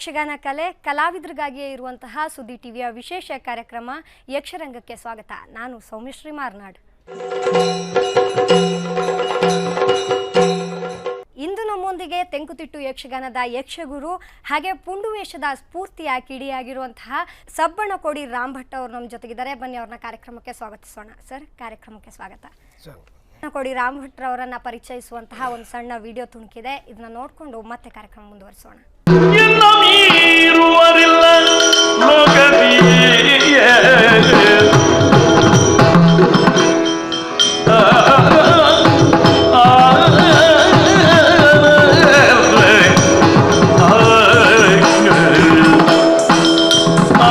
ಯಕ್ಷಗಾನ ಕಲೆ ಕಲಾವಿದರಿಗಾಗಿಯೇ ಇರುವಂತಹ ಸುದ್ದಿ ಟಿವಿಯ ವಿಶೇಷ ಕಾರ್ಯಕ್ರಮ ಯಕ್ಷರಂಗಕ್ಕೆ ಸ್ವಾಗತ. ನಾನು ಸೌಮ್ಯಶ್ರೀ ಮಾರ್ನಾಡ್. ಇಂದು ನಮ್ಮೊಂದಿಗೆ ತೆಂಕುತಿಟ್ಟು ಯಕ್ಷಗಾನದ ಯಕ್ಷಗುರು ಹಾಗೆ ಪುಂಡು ವೇಷದ ಸ್ಫೂರ್ತಿಯ ಕಿಡಿಯಾಗಿರುವಂತಹ ಸಬ್ಬಣಕೋಡಿ ರಾಮ್ ಭಟ್ ಅವರು ನಮ್ಮ ಜೊತೆಗಿದ್ದಾರೆ. ಬನ್ನಿ ಅವ್ರನ್ನ ಕಾರ್ಯಕ್ರಮಕ್ಕೆ ಸ್ವಾಗತಿಸೋಣ. ಸರ್ ಕಾರ್ಯಕ್ರಮಕ್ಕೆ ಸ್ವಾಗತ. ಕೊಡಿ ರಾಮ್ ಭಟ್ ಅವರನ್ನ ಪರಿಚಯಿಸುವಂತಹ ಒಂದು ಸಣ್ಣ ವಿಡಿಯೋ ತುಣುಕಿದೆ ಇದನ್ನ ನೋಡಿಕೊಂಡು ಮತ್ತೆ ಕಾರ್ಯಕ್ರಮ ಮುಂದುವರಿಸೋಣ. ಮೀರುವರಿಲ್ಲ ಲೋಕದಿಯೇ ಆ, ಆ, ಆ, ಆ,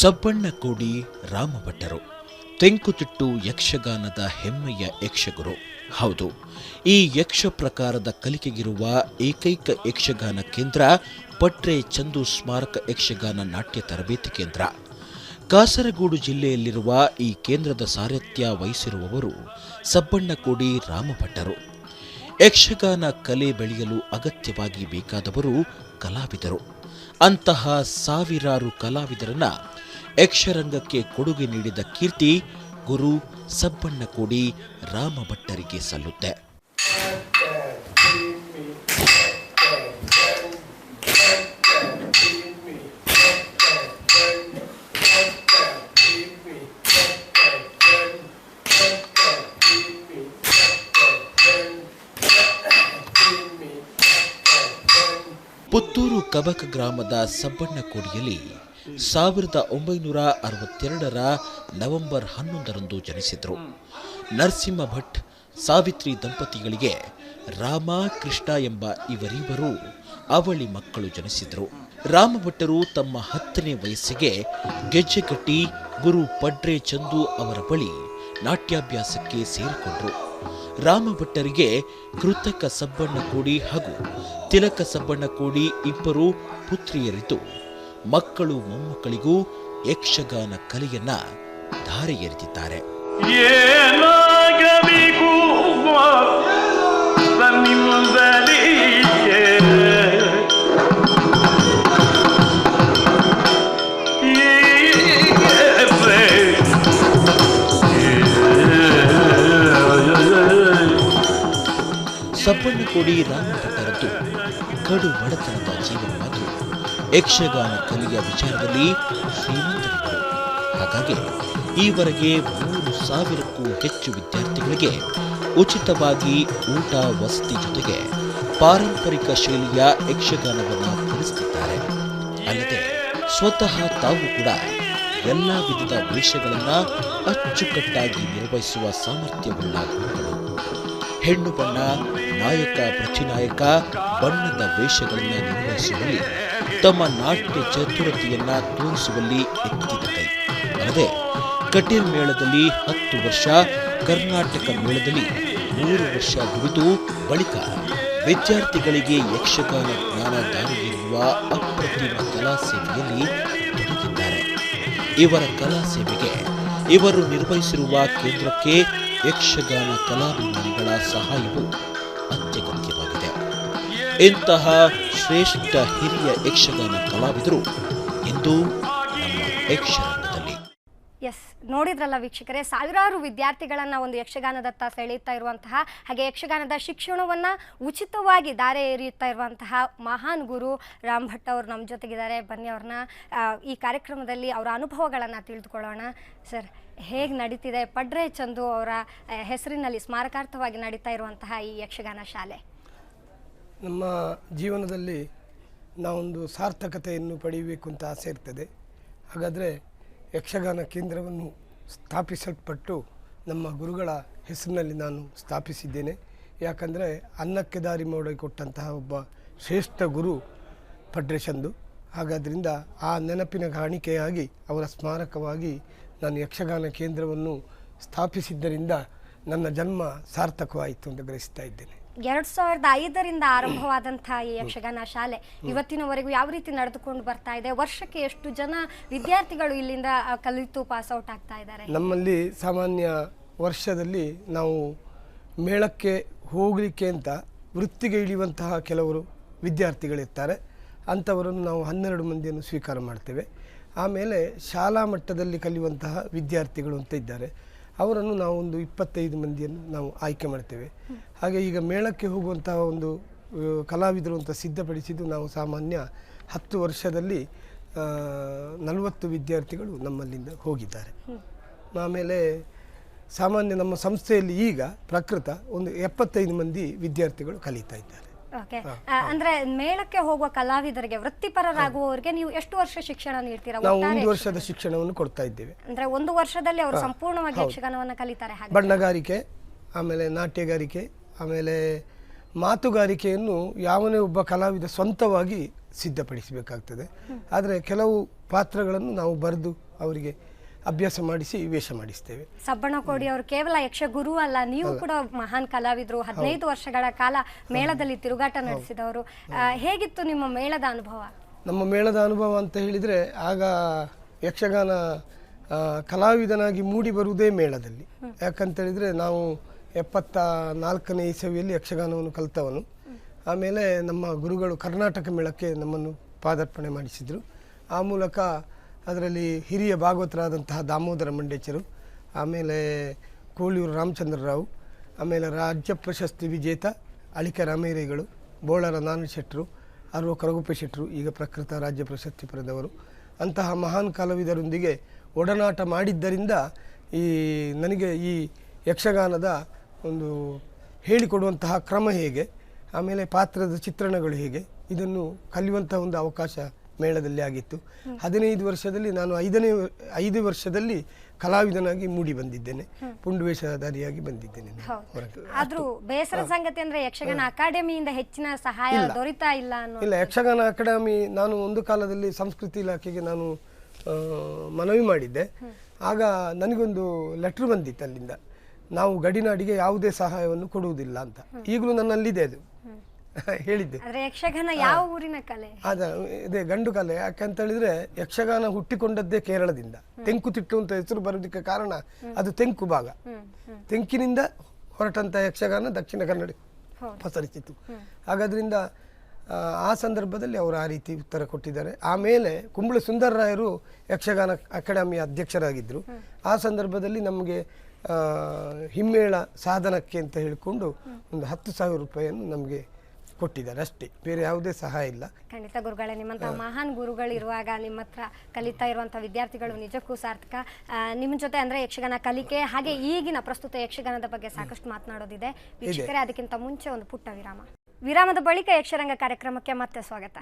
ಸಬ್ಬಣ್ಣಕೋಡಿ ರಾಮಭಟ್ಟರು ತೆಂಕುತಿಟ್ಟು ಯಕ್ಷಗಾನದ ಹೆಮ್ಮೆಯ ಯಕ್ಷಗುರು. ಹೌದು, ಈ ಯಕ್ಷ ಪ್ರಕಾರದ ಕಲಿಕೆಗಿರುವ ಏಕೈಕ ಯಕ್ಷಗಾನ ಕೇಂದ್ರ ಪಟ್ರೆ ಚಂದು ಸ್ಮಾರಕ ಯಕ್ಷಗಾನ ನಾಟ್ಯ ತರಬೇತಿ ಕೇಂದ್ರ. ಕಾಸರಗೋಡು ಜಿಲ್ಲೆಯಲ್ಲಿರುವ ಈ ಕೇಂದ್ರದ ಸಾರಥ್ಯ ವಹಿಸಿರುವವರು ಸಬ್ಬಣ್ಣಕೋಡಿ ರಾಮಭಟ್ಟರು. ಯಕ್ಷಗಾನ ಕಲೆ ಬೆಳೆಯಲು ಅಗತ್ಯವಾಗಿ ಬೇಕಾದವರು ಕಲಾವಿದರು. ಅಂತಹ ಸಾವಿರಾರು ಕಲಾವಿದರನ್ನ ಯಕ್ಷರಂಗಕ್ಕೆ ಕೊಡುಗೆ ನೀಡಿದ ಕೀರ್ತಿ ಗುರು ಸಬ್ಬಣ್ಣಕೋಡಿ ರಾಮಭಟ್ಟರಿಗೆ ಸಲ್ಲುತ್ತೆ. ಪುತ್ತೂರು ಕಬಕ ಗ್ರಾಮದ ಸಬ್ಬಣ್ಣಕೋಡಿಯಲ್ಲಿ ಸಾವಿರದ ಒಂಬೈನೂರ ಅರವತ್ತೆರಡರ ನವೆಂಬರ್ ಹನ್ನೊಂದರಂದು ಜನಿಸಿದರು. ನರಸಿಂಹ ಭಟ್ ಸಾವಿತ್ರಿ ದಂಪತಿಗಳಿಗೆ ರಾಮ ಕೃಷ್ಣ ಎಂಬ ಇವರಿಬ್ಬರು ಅವಳಿ ಮಕ್ಕಳು ಜನಿಸಿದರು. ರಾಮಭಟ್ಟರು ತಮ್ಮ ಹತ್ತನೇ ವಯಸ್ಸಿಗೆ ಗೆಜ್ಜೆಗಟ್ಟಿ ಗುರು ಪಡ್ರೆ ಚಂದು ಅವರ ಬಳಿ ನಾಟ್ಯಾಭ್ಯಾಸಕ್ಕೆ ಸೇರಿಕೊಂಡರು. ರಾಮಭಟ್ಟರಿಗೆ ಕೃತಕ ಸಬ್ಬಣ್ಣ ಕೋಡಿ ಹಾಗೂ ತಿಲಕ ಸಬ್ಬಣ್ಣ ಕೋಡಿ ಇಬ್ಬರು ಪುತ್ರಿಯರಿದ್ದು ಮಕ್ಕಳು ಮೊಮ್ಮಕ್ಕಳಿಗೂ ಯಕ್ಷಗಾನ ಕಲೆಯನ್ನ ಧಾರೆ ಎರೆದಿದ್ದಾರೆ ಏನಾಗಬೇಕು ತನ್ನಿಂದಲೇ ಸಬ್ಬಣ್ಣ ಕೋಡಿ ರಾಮಭಟ್ಟರದ್ದು ಕಡು ಬಡತನದ ಯಕ್ಷಗಾನ ಕಲೆಯ ವಿಚಾರದಲ್ಲಿ ಶ್ರೀಮಂತರಿದ್ದರು. ಹಾಗಾಗಿ ಈವರೆಗೆ ಮೂರು ಸಾವಿರಕ್ಕೂ ಹೆಚ್ಚು ವಿದ್ಯಾರ್ಥಿಗಳಿಗೆ ಉಚಿತವಾಗಿ ಊಟ ವಸತಿ ಜೊತೆಗೆ ಪಾರಂಪರಿಕ ಶೈಲಿಯ ಯಕ್ಷಗಾನವನ್ನು ಕಲಿಸುತ್ತಿದ್ದಾರೆ ಅಲ್ಲದೆ ಸ್ವತಃ ತಾವು ಕೂಡ ಎಲ್ಲ ವಿಧದ ವೇಷಗಳನ್ನು ಅಚ್ಚುಕಟ್ಟಾಗಿ ನಿರ್ವಹಿಸುವ ಸಾಮರ್ಥ್ಯವುಳ್ಳ ಗುರುಗಳು ಹೆಣ್ಣು ಬಣ್ಣ ನಾಯಕ ಪ್ರತಿನಾಯಕ ಬಣ್ಣದ ವೇಷಗಳನ್ನು ನಿರ್ವಹಿಸುವಲ್ಲಿ ತಮ್ಮ ನಾಟ್ಯ ಚತುರತೆಯನ್ನ ತೋರಿಸುವಲ್ಲಿ ಎತ್ತಿದ ಕೈ ಅಲ್ಲದೆ ಕಟೀಲ್ ಮೇಳದಲ್ಲಿ ಹತ್ತು ವರ್ಷ, ಕರ್ನಾಟಕ ಮೇಳದಲ್ಲಿ ಮೂರು ವರ್ಷ ದುಡಿದು ಬಳಿಕ ವಿದ್ಯಾರ್ಥಿಗಳಿಗೆ ಯಕ್ಷಗಾನ ಜ್ಞಾನ ದಾರಿಯಿರುವ ಅಪ್ರತಿಮ ಕಲಾ ಸೇವೆಯಲ್ಲಿ ತೊಡಗಿದ್ದಾರೆ. ಇವರ ಕಲಾ ಸೇವೆಗೆ ಇವರು ನಿರ್ವಹಿಸಿರುವ ಕೇಂದ್ರಕ್ಕೆ ಯಕ್ಷಗಾನ ಕಲಾಭಿಮಾನಿಗಳ ಸಹಾಯವು ಇಂತಹ ಶ್ರೇಷ್ಠ ಹಿರಿಯ ಯಕ್ಷಗಾನ ಕಲಾವಿದರು ಇಂದು ಎಸ್, ನೋಡಿದ್ರಲ್ಲ ವೀಕ್ಷಕರೇ, ಸಾವಿರಾರು ವಿದ್ಯಾರ್ಥಿಗಳನ್ನು ಒಂದು ಯಕ್ಷಗಾನದತ್ತ ಸೆಳೆಯುತ್ತಾ ಇರುವಂತಹ, ಹಾಗೆ ಯಕ್ಷಗಾನದ ಶಿಕ್ಷಣವನ್ನ ಉಚಿತವಾಗಿ ದಾರೆ ಎರೆಯುತ್ತಾ ಇರುವಂತಹ ಮಹಾನ್ ಗುರು ರಾಮ್ ಭಟ್ ಅವರು ನಮ್ಮ ಜೊತೆಗಿದ್ದಾರೆ. ಬನ್ನಿ ಅವ್ರನ್ನ ಈ ಕಾರ್ಯಕ್ರಮದಲ್ಲಿ ಅವರ ಅನುಭವಗಳನ್ನು ತಿಳಿದುಕೊಳ್ಳೋಣ. ಸರ್, ಹೇಗೆ ನಡೀತಿದೆ? ಪಡ್ರೆ ಚಂದು ಅವರ ಹೆಸರಿನಲ್ಲಿ ಸ್ಮಾರಕಾರ್ಥವಾಗಿ ನಡೀತಾ ಇರುವಂತಹ ಈ ಯಕ್ಷಗಾನ ಶಾಲೆ? ನಮ್ಮ ಜೀವನದಲ್ಲಿ ನಾವೊಂದು ಸಾರ್ಥಕತೆಯನ್ನು ಪಡೆಯಬೇಕು ಅಂತ ಆಸೆ ಇರ್ತದೆ. ಹಾಗಾದರೆ ಯಕ್ಷಗಾನ ಕೇಂದ್ರವನ್ನು ಸ್ಥಾಪಿಸಲ್ಪಟ್ಟು ನಮ್ಮ ಗುರುಗಳ ಹೆಸರಿನಲ್ಲಿ ನಾನು ಸ್ಥಾಪಿಸಿದ್ದೇನೆ. ಯಾಕಂದರೆ ಅನ್ನಕ್ಕೆ ದಾರಿ ಮಾಡಿಕೊಟ್ಟಂತಹ ಒಬ್ಬ ಶ್ರೇಷ್ಠ ಗುರು ಪಡ್ರೇಶಂದು ಹಾಗಾದ್ರಿಂದ ಆ ನೆನಪಿನ ಕಾಣಿಕೆಯಾಗಿ ಅವರ ಸ್ಮಾರಕವಾಗಿ ನಾನು ಯಕ್ಷಗಾನ ಕೇಂದ್ರವನ್ನು ಸ್ಥಾಪಿಸಿದ್ದರಿಂದ ನನ್ನ ಜನ್ಮ ಸಾರ್ಥಕವಾಯಿತು ಅಂತ ಗ್ರಹಿಸ್ತಾ ಇದ್ದೇನೆ. ಎರಡ್ ಸಾವಿರದ ಐದರಿಂದ ಆರಂಭವಾದಂತಹ ಈ ಯಕ್ಷಗಾನ ಶಾಲೆ ಇವತ್ತಿನವರೆಗೂ ಯಾವ ರೀತಿ ನಡೆದುಕೊಂಡು ಬರ್ತಾ ಇದೆ? ವರ್ಷಕ್ಕೆ ಎಷ್ಟು ಜನ ವಿದ್ಯಾರ್ಥಿಗಳು ಇಲ್ಲಿಂದ ಕಲಿತು ಪಾಸ್ ಔಟ್ ಆಗ್ತಾ ಇದ್ದಾರೆ? ನಮ್ಮಲ್ಲಿ ಸಾಮಾನ್ಯ ವರ್ಷದಲ್ಲಿ ನಾವು ಮೇಳಕ್ಕೆ ಹೋಗಲಿಕ್ಕೆ ಅಂತ ವೃತ್ತಿಗೆ ಇಳಿಯುವಂತಹ ಕೆಲವರು ವಿದ್ಯಾರ್ಥಿಗಳಿರ್ತಾರೆ. ಅಂಥವರನ್ನು ನಾವು ಹನ್ನೆರಡು ಮಂದಿಯನ್ನು ಸ್ವೀಕಾರ ಮಾಡ್ತೇವೆ. ಆಮೇಲೆ ಶಾಲಾ ಮಟ್ಟದಲ್ಲಿ ಕಲಿಯುವಂತಹ ವಿದ್ಯಾರ್ಥಿಗಳು ಅಂತ ಇದ್ದಾರೆ. ಅವರನ್ನು ನಾವು ಒಂದು ಇಪ್ಪತ್ತೈದು ಮಂದಿಯನ್ನು ನಾವು ಆಯ್ಕೆ ಮಾಡ್ತೇವೆ. ಹಾಗೆ ಈಗ ಮೇಳಕ್ಕೆ ಹೋಗುವಂತಹ ಒಂದು ಕಲಾವಿದರು ಅಂತ ಸಿದ್ಧಪಡಿಸಿದ್ದು ನಾವು ಸಾಮಾನ್ಯ ಹತ್ತು ವರ್ಷದಲ್ಲಿ ನಲವತ್ತು ವಿದ್ಯಾರ್ಥಿಗಳು ನಮ್ಮಲ್ಲಿಂದ ಹೋಗಿದ್ದಾರೆ. ಆಮೇಲೆ ಸಾಮಾನ್ಯ ನಮ್ಮ ಸಂಸ್ಥೆಯಲ್ಲಿ ಈಗ ಪ್ರಕೃತ ಒಂದು ಎಪ್ಪತ್ತೈದು ಮಂದಿ ವಿದ್ಯಾರ್ಥಿಗಳು ಕಲಿತಾ ಇದ್ದಾರೆ. ಓಕೆ. ಅಂದ್ರೆ ಮೇಳಕ್ಕೆ ಹೋಗುವ ಕಲಾವಿದರಿಗೆ ವೃತ್ತಿಪರರಾಗುವವರಿಗೆ ನೀವು ಎಷ್ಟು ವರ್ಷ ಶಿಕ್ಷಣ ನೀಡ್ತೀರಾ? ನಾವು ಒಂದು ವರ್ಷದ ಶಿಕ್ಷಣವನ್ನು ಕೊಡ್ತಾ ಇದ್ದೇವೆ. ಅಂದ್ರೆ ಒಂದು ವರ್ಷದಲ್ಲಿ ಅವರು ಸಂಪೂರ್ಣವಾಗಿ ಯಕ್ಷಗಾನವನ್ನು ಕಲಿತಾರೆ ಹಾಗೆ. ಬಣ್ಣಗಾರಿಕೆ ಆಮೇಲೆ ನಾಟ್ಯಗಾರಿಕೆ ಆಮೇಲೆ ಮಾತುಗಾರಿಕೆಯನ್ನು ಯಾವನೇ ಒಬ್ಬ ಕಲಾವಿದ ಸ್ವಂತವಾಗಿ ಸಿದ್ಧಪಡಿಸಬೇಕಾಗ್ತದೆ. ಆದರೆ ಕೆಲವು ಪಾತ್ರಗಳನ್ನು ನಾವು ಬರೆದು ಅವರಿಗೆ ಅಭ್ಯಾಸ ಮಾಡಿಸಿ ವೇಷ ಮಾಡಿಸ್ತೇವೆ. ಸಬ್ಬಣ ಕೋಡಿ ಅವರು ಕೇವಲ ಯಕ್ಷಗುರು ಅಲ್ಲ ನೀವು ಕೂಡ ಮಹಾನ್ ಕಲಾವಿದರು. ಹದಿನೈದು ವರ್ಷಗಳ ಕಾಲ ಮೇಳದಲ್ಲಿ ತಿರುಗಾಟ ನಡೆಸಿದವರು. ಹೇಗಿತ್ತು ನಿಮ್ಮ ಮೇಳದ ಅನುಭವ? ನಮ್ಮ ಮೇಳದ ಅನುಭವ ಅಂತ ಹೇಳಿದರೆ ಆಗ ಯಕ್ಷಗಾನ ಕಲಾವಿದನಾಗಿ ಮೂಡಿ ಬರುವುದೇ ಮೇಳದಲ್ಲಿ. ಯಾಕಂತೇಳಿದರೆ ನಾವು ಎಪ್ಪತ್ತ ನಾಲ್ಕನೇ ಇಸವಿಯಲ್ಲಿ ಯಕ್ಷಗಾನವನ್ನು ಕಲಿತವನು. ಆಮೇಲೆ ನಮ್ಮ ಗುರುಗಳು ಕರ್ನಾಟಕ ಮೇಳಕ್ಕೆ ನಮ್ಮನ್ನು ಪಾದಾರ್ಪಣೆ ಮಾಡಿಸಿದರು. ಆ ಮೂಲಕ ಅದರಲ್ಲಿ ಹಿರಿಯ ಭಾಗವತರಾದಂತಹ ದಾಮೋದರ ಮಂಡೇಚರು, ಆಮೇಲೆ ಕೋಳಿಯೂರು ರಾಮಚಂದ್ರ ರಾವ್ ಆಮೇಲೆ ರಾಜ್ಯ ಪ್ರಶಸ್ತಿ ವಿಜೇತ ಅಳಿಕ ರಾಮೇರೇಗಳು, ಬೋಳರ ನಾರಾಯಣ ಶೆಟ್ಟರು ಅರ್ವ ಕರಗುಪ್ಪ ಶೆಟ್ಟರು ಈಗ ಪ್ರಕೃತ ರಾಜ್ಯ ಪ್ರಶಸ್ತಿ ಪಡೆದವರು. ಅಂತಹ ಮಹಾನ್ ಕಲಾವಿದರೊಂದಿಗೆ ಒಡನಾಟ ಮಾಡಿದ್ದರಿಂದ ಈ ನನಗೆ ಈ ಯಕ್ಷಗಾನದ ಒಂದು ಹೇಳಿಕೊಡುವಂತಹ ಕ್ರಮ ಹೇಗೆ, ಆಮೇಲೆ ಪಾತ್ರದ ಚಿತ್ರಣಗಳು ಹೇಗೆ, ಇದನ್ನು ಕಲಿಯುವಂಥ ಒಂದು ಅವಕಾಶ ಮೇಳದಲ್ಲಿ ಆಗಿತ್ತು. ಹದಿನೈದು ವರ್ಷದಲ್ಲಿ ನಾನು ಐದನೇ ಐದು ವರ್ಷದಲ್ಲಿ ಕಲಾವಿದನಾಗಿ ಮೂಡಿ ಬಂದಿದ್ದೇನೆ. ಪುಂಡುವೇಷಧಾರಿಯಾಗಿ ಬಂದಿದ್ದೇನೆ ಆದ್ರೂ ಬೇಸರ ಸಂಗತಿ ಅಂದ್ರೆ ಯಕ್ಷಗಾನ ಅಕಾಡೆಮಿಯಿಂದ ಹೆಚ್ಚಿನ ಸಹಾಯ ದೊರೀತಾ ಇಲ್ಲ ಇಲ್ಲ ಯಕ್ಷಗಾನ ಅಕಾಡೆಮಿ ನಾನು ಒಂದು ಕಾಲದಲ್ಲಿ ಸಂಸ್ಕೃತಿ ಇಲಾಖೆಗೆ ನಾನು ಮನವಿ ಮಾಡಿದ್ದೆ. ಆಗ ನನಗೊಂದು ಲೆಟ್ರ್ ಬಂದಿತ್ತು ಅಲ್ಲಿಂದ. ನಾವು ಗಡಿನಾಡಿಗೆ ಯಾವುದೇ ಸಹಾಯವನ್ನು ಕೊಡುವುದಿಲ್ಲ ಅಂತ. ಈಗಲೂ ನನ್ನಲ್ಲಿದೆ ಅದು. ಹೇಳಿದ್ದೆ. ಯಕ್ಷಗಾನ ಯಾವ ಊರಿನ ಕಲೆ? ಅದ ಇದೆ ಗಂಡು ಕಲೆ. ಯಾಕಂತ ಹೇಳಿದ್ರೆ ಯಕ್ಷಗಾನ ಹುಟ್ಟಿಕೊಂಡದ್ದೇ ಕೇರಳದಿಂದ. ತೆಂಕುತಿಟ್ಟು ಅಂತ ಹೆಸರು ಬರೋದಕ್ಕೆ ಕಾರಣ ಅದು ತೆಂಕು ಭಾಗ. ತೆಂಕಿನಿಂದ ಹೊರಟಂತ ಯಕ್ಷಗಾನ ದಕ್ಷಿಣ ಕನ್ನಡ ಪಸರಿಸಿತು ಹಾಗಾದ್ರಿಂದ ಆ, ಆ ಸಂದರ್ಭದಲ್ಲಿ ಅವರು ಆ ರೀತಿ ಉತ್ತರ ಕೊಟ್ಟಿದ್ದಾರೆ. ಆಮೇಲೆ ಕುಂಬಳ ಸುಂದರರಾಯರು ಯಕ್ಷಗಾನ ಅಕಾಡೆಮಿಯ ಅಧ್ಯಕ್ಷರಾಗಿದ್ದರು. ಆ ಸಂದರ್ಭದಲ್ಲಿ ನಮಗೆ ಹಿಮ್ಮೇಳ ಸಾಧನಕ್ಕೆ ಅಂತ ಹೇಳಿಕೊಂಡು ಒಂದು ಹತ್ತು ಸಾವಿರ ರೂಪಾಯಿಯನ್ನು ನಮಗೆ ಕೊಟ್ಟಿದ್ದಾರೆ ಅಷ್ಟೇ. ಬೇರೆ ಯಾವುದೇ ಸಹಾಯ ಇಲ್ಲ. ಖಂಡಿತ ಗುರುಗಳೇ ನಿಮ್ಮಂತ ಮಹಾನ್ ಗುರುಗಳು ಇರುವಾಗ ನಿಮ್ಮ ಹತ್ರ ಕಲಿತಾ ಇರುವಂತಹ ವಿದ್ಯಾರ್ಥಿಗಳು ನಿಜಕ್ಕೂ ಸಾರ್ಥಕ. ನಿಮ್ಮ ಜೊತೆ ಅಂದ್ರೆ ಯಕ್ಷಗಾನ ಕಲಿಕೆ ಹಾಗೆ ಈಗಿನ ಪ್ರಸ್ತುತ ಯಕ್ಷಗಾನದ ಬಗ್ಗೆ ಸಾಕಷ್ಟು ಮಾತನಾಡೋದಿದೆ. ವೀಕ್ಷಕರೇ ಅದಕ್ಕಿಂತ ಮುಂಚೆ ಒಂದು ಪುಟ್ಟ ವಿರಾಮ. ವಿರಾಮದ ಬಳಿಕ ಯಕ್ಷರಂಗ ಕಾರ್ಯಕ್ರಮಕ್ಕೆ ಮತ್ತೆ ಸ್ವಾಗತ.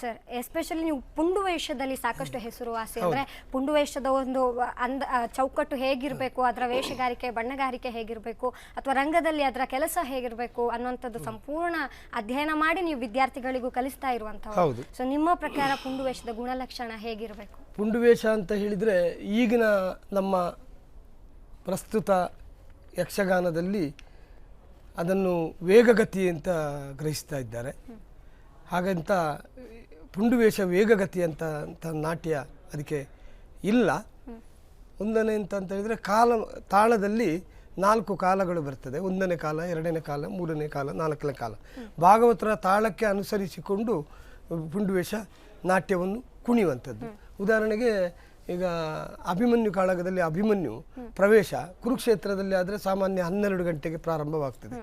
ಸರ್ ಎಸ್ಪೆಷಲಿ ನೀವು ಪುಂಡು ವೇಷದಲ್ಲಿ ಸಾಕಷ್ಟು ಹೆಸರುವಾಸಿ ಅಂದ್ರೆ ಪುಂಡು ವೇಷದ ಒಂದು ಅಂದ ಚೌಕಟ್ಟು ಹೇಗಿರಬೇಕು ಅದರ ವೇಷಗಾರಿಕೆ ಬಣ್ಣಗಾರಿಕೆ ಹೇಗಿರಬೇಕು ಅಥವಾ ರಂಗದಲ್ಲಿ ಅದರ ಕೆಲಸ ಹೇಗಿರಬೇಕು ಅನ್ನುವಂಥದ್ದು ಸಂಪೂರ್ಣ ಅಧ್ಯಯನ ಮಾಡಿ ನೀವು ವಿದ್ಯಾರ್ಥಿಗಳಿಗೂ ಕಲಿಸ್ತಾ ಇರುವಂತಹ. ಸೊ ನಿಮ್ಮ ಪ್ರಕಾರ ಪುಂಡು ವೇಷದ ಗುಣಲಕ್ಷಣ ಹೇಗಿರಬೇಕು? ಪುಂಡುವೇಷ ಅಂತ ಹೇಳಿದ್ರೆ ಈಗಿನ ನಮ್ಮ ಪ್ರಸ್ತುತ ಯಕ್ಷಗಾನದಲ್ಲಿ ಅದನ್ನು ವೇಗಗತಿ ಅಂತ ಗ್ರಹಿಸ್ತಾ ಇದ್ದಾರೆ. ಹಾಗಂತ ಪುಂಡುವೇಷ ವೇಗಗತಿ ಅಂತ ನಾಟ್ಯ ಅದಕ್ಕೆ ಇಲ್ಲ. ಒಂದನೇ ಅಂತ ಹೇಳಿದರೆ ಕಾಲ, ತಾಳದಲ್ಲಿ ನಾಲ್ಕು ಕಾಲಗಳು ಬರ್ತದೆ. ಒಂದನೇ ಕಾಲ, ಎರಡನೇ ಕಾಲ, ಮೂರನೇ ಕಾಲ, ನಾಲ್ಕನೇ ಕಾಲ. ಭಾಗವತರ ತಾಳಕ್ಕೆ ಅನುಸರಿಸಿಕೊಂಡು ಪುಂಡುವೇಷ ನಾಟ್ಯವನ್ನು ಕುಣಿಯುವಂಥದ್ದು. ಉದಾಹರಣೆಗೆ ಈಗ ಅಭಿಮನ್ಯು ಕಾಳಗದಲ್ಲಿ ಅಭಿಮನ್ಯು ಪ್ರವೇಶ, ಕುರುಕ್ಷೇತ್ರದಲ್ಲಿ ಆದರೆ ಸಾಮಾನ್ಯ ಹನ್ನೆರಡು ಗಂಟೆಗೆ ಪ್ರಾರಂಭವಾಗ್ತದೆ.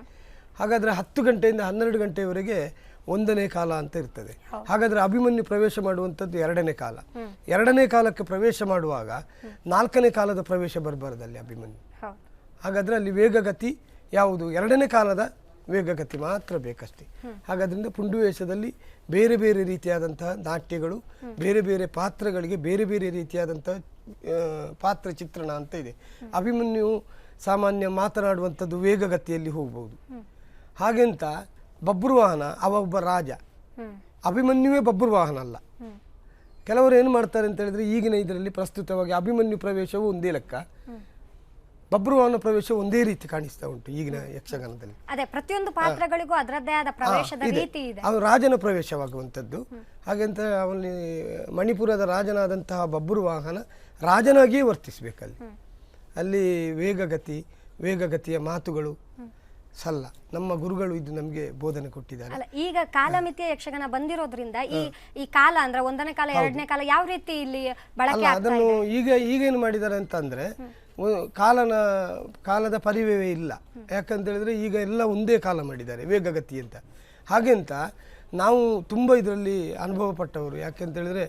ಹಾಗಾದರೆ ಹತ್ತು ಗಂಟೆಯಿಂದ ಹನ್ನೆರಡು ಗಂಟೆಯವರೆಗೆ ಒಂದನೇ ಕಾಲ ಅಂತ ಇರ್ತದೆ. ಹಾಗಾದರೆ ಅಭಿಮನ್ಯು ಪ್ರವೇಶ ಮಾಡುವಂಥದ್ದು ಎರಡನೇ ಕಾಲ. ಎರಡನೇ ಕಾಲಕ್ಕೆ ಪ್ರವೇಶ ಮಾಡುವಾಗ ನಾಲ್ಕನೇ ಕಾಲದ ಪ್ರವೇಶ ಬರಬಾರ್ದಲ್ಲಿ ಅಭಿಮನ್ಯು. ಹಾಗಾದರೆ ಅಲ್ಲಿ ವೇಗಗತಿ ಯಾವುದು? ಎರಡನೇ ಕಾಲದ ವೇಗಗತಿ ಮಾತ್ರ ಬೇಕಷ್ಟೇ. ಹಾಗಾದ್ರಿಂದ ಪುಂಡುವೇಷದಲ್ಲಿ ಬೇರೆ ಬೇರೆ ರೀತಿಯಾದಂತಹ ನಾಟ್ಯಗಳು ಬೇರೆ ಬೇರೆ ಪಾತ್ರಗಳಿಗೆ ಬೇರೆ ಬೇರೆ ರೀತಿಯಾದಂತಹ ಪಾತ್ರ ಚಿತ್ರಣ ಅಂತ ಇದೆ. ಅಭಿಮನ್ಯು ಸಾಮಾನ್ಯ ಮಾತನಾಡುವಂಥದ್ದು ವೇಗಗತಿಯಲ್ಲಿ ಹೋಗ್ಬೋದು. ಹಾಗೆಂತ ಬಬ್ರುವಾಹನ ಅವ ಒಬ್ಬ ರಾಜ. ಅಭಿಮನ್ಯುವೇ ಬಬ್ರುವಾಹನ ಅಲ್ಲ. ಕೆಲವರು ಏನು ಮಾಡ್ತಾರೆ ಅಂತ ಹೇಳಿದ್ರೆ ಈಗಿನ ಇದರಲ್ಲಿ ಪ್ರಸ್ತುತವಾಗಿ ಅಭಿಮನ್ಯು ಪ್ರವೇಶವು ಒಂದೇ ಲೆಕ್ಕ. ಬಬ್ರುವಾಹನ ಪ್ರವೇಶ ಒಂದೇ ರೀತಿ ಕಾಣಿಸ್ತಾ ಉಂಟು ಈಗಿನ ಯಕ್ಷಗಾನದಲ್ಲಿ. ಅದೇ ಪ್ರತಿಯೊಂದು ಪಾತ್ರಗಳಿಗೂ ಅದರದ್ದೇ ಆದ ಪ್ರವೇಶದ ರೀತಿ ಇದೆ. ಅವನು ರಾಜನ ಪ್ರವೇಶವಾಗುವಂಥದ್ದು. ಹಾಗೆಂತ ಅವನಲ್ಲಿ ಮಣಿಪುರದ ರಾಜನಾದಂತಹ ಬಬ್ರುವಾಹನ ರಾಜನಾಗಿಯೇ ವರ್ತಿಸಬೇಕಲ್ಲಿ. ಅಲ್ಲಿ ವೇಗಗತಿ ವೇಗಗತಿಯ ಮಾತುಗಳು ಸಲ್ಲ. ನಮ್ಮ ಗುರುಗಳು ಇದು ನಮಗೆ ಬೋಧನೆ ಕೊಟ್ಟಿದ್ದಾರೆ. ಅಲ್ಲ ಈಗ ಕಾಲಮಿತಿಯ ಯಕ್ಷಗಾನ ಬಂದಿರೋದ್ರಿಂದ ಈ ಈ ಕಾಲ ಅಂದ್ರೆ ಒಂದನೇ ಕಾಲ ಎರಡನೇ ಕಾಲ ಯಾವ ರೀತಿ ಇಲ್ಲಿ ಬಳಕೆ ಅಲ್ಲ ಅದನ್ನು ಈಗ ಈಗೇನು ಮಾಡಿದ್ದಾರೆ ಅಂತಂದ್ರೆ ಕಾಲನ ಕಾಲದ ಪರಿವೇ ಇಲ್ಲ. ಯಾಕಂತ ಹೇಳಿದ್ರೆ ಈಗ ಎಲ್ಲ ಒಂದೇ ಕಾಲ ಮಾಡಿದ್ದಾರೆ ವೇಗಗತಿ ಅಂತ. ಹಾಗೆಂತ ನಾವು ತುಂಬ ಇದರಲ್ಲಿ ಅನುಭವ ಪಟ್ಟವರು. ಯಾಕೆಂತ ಹೇಳಿದ್ರೆ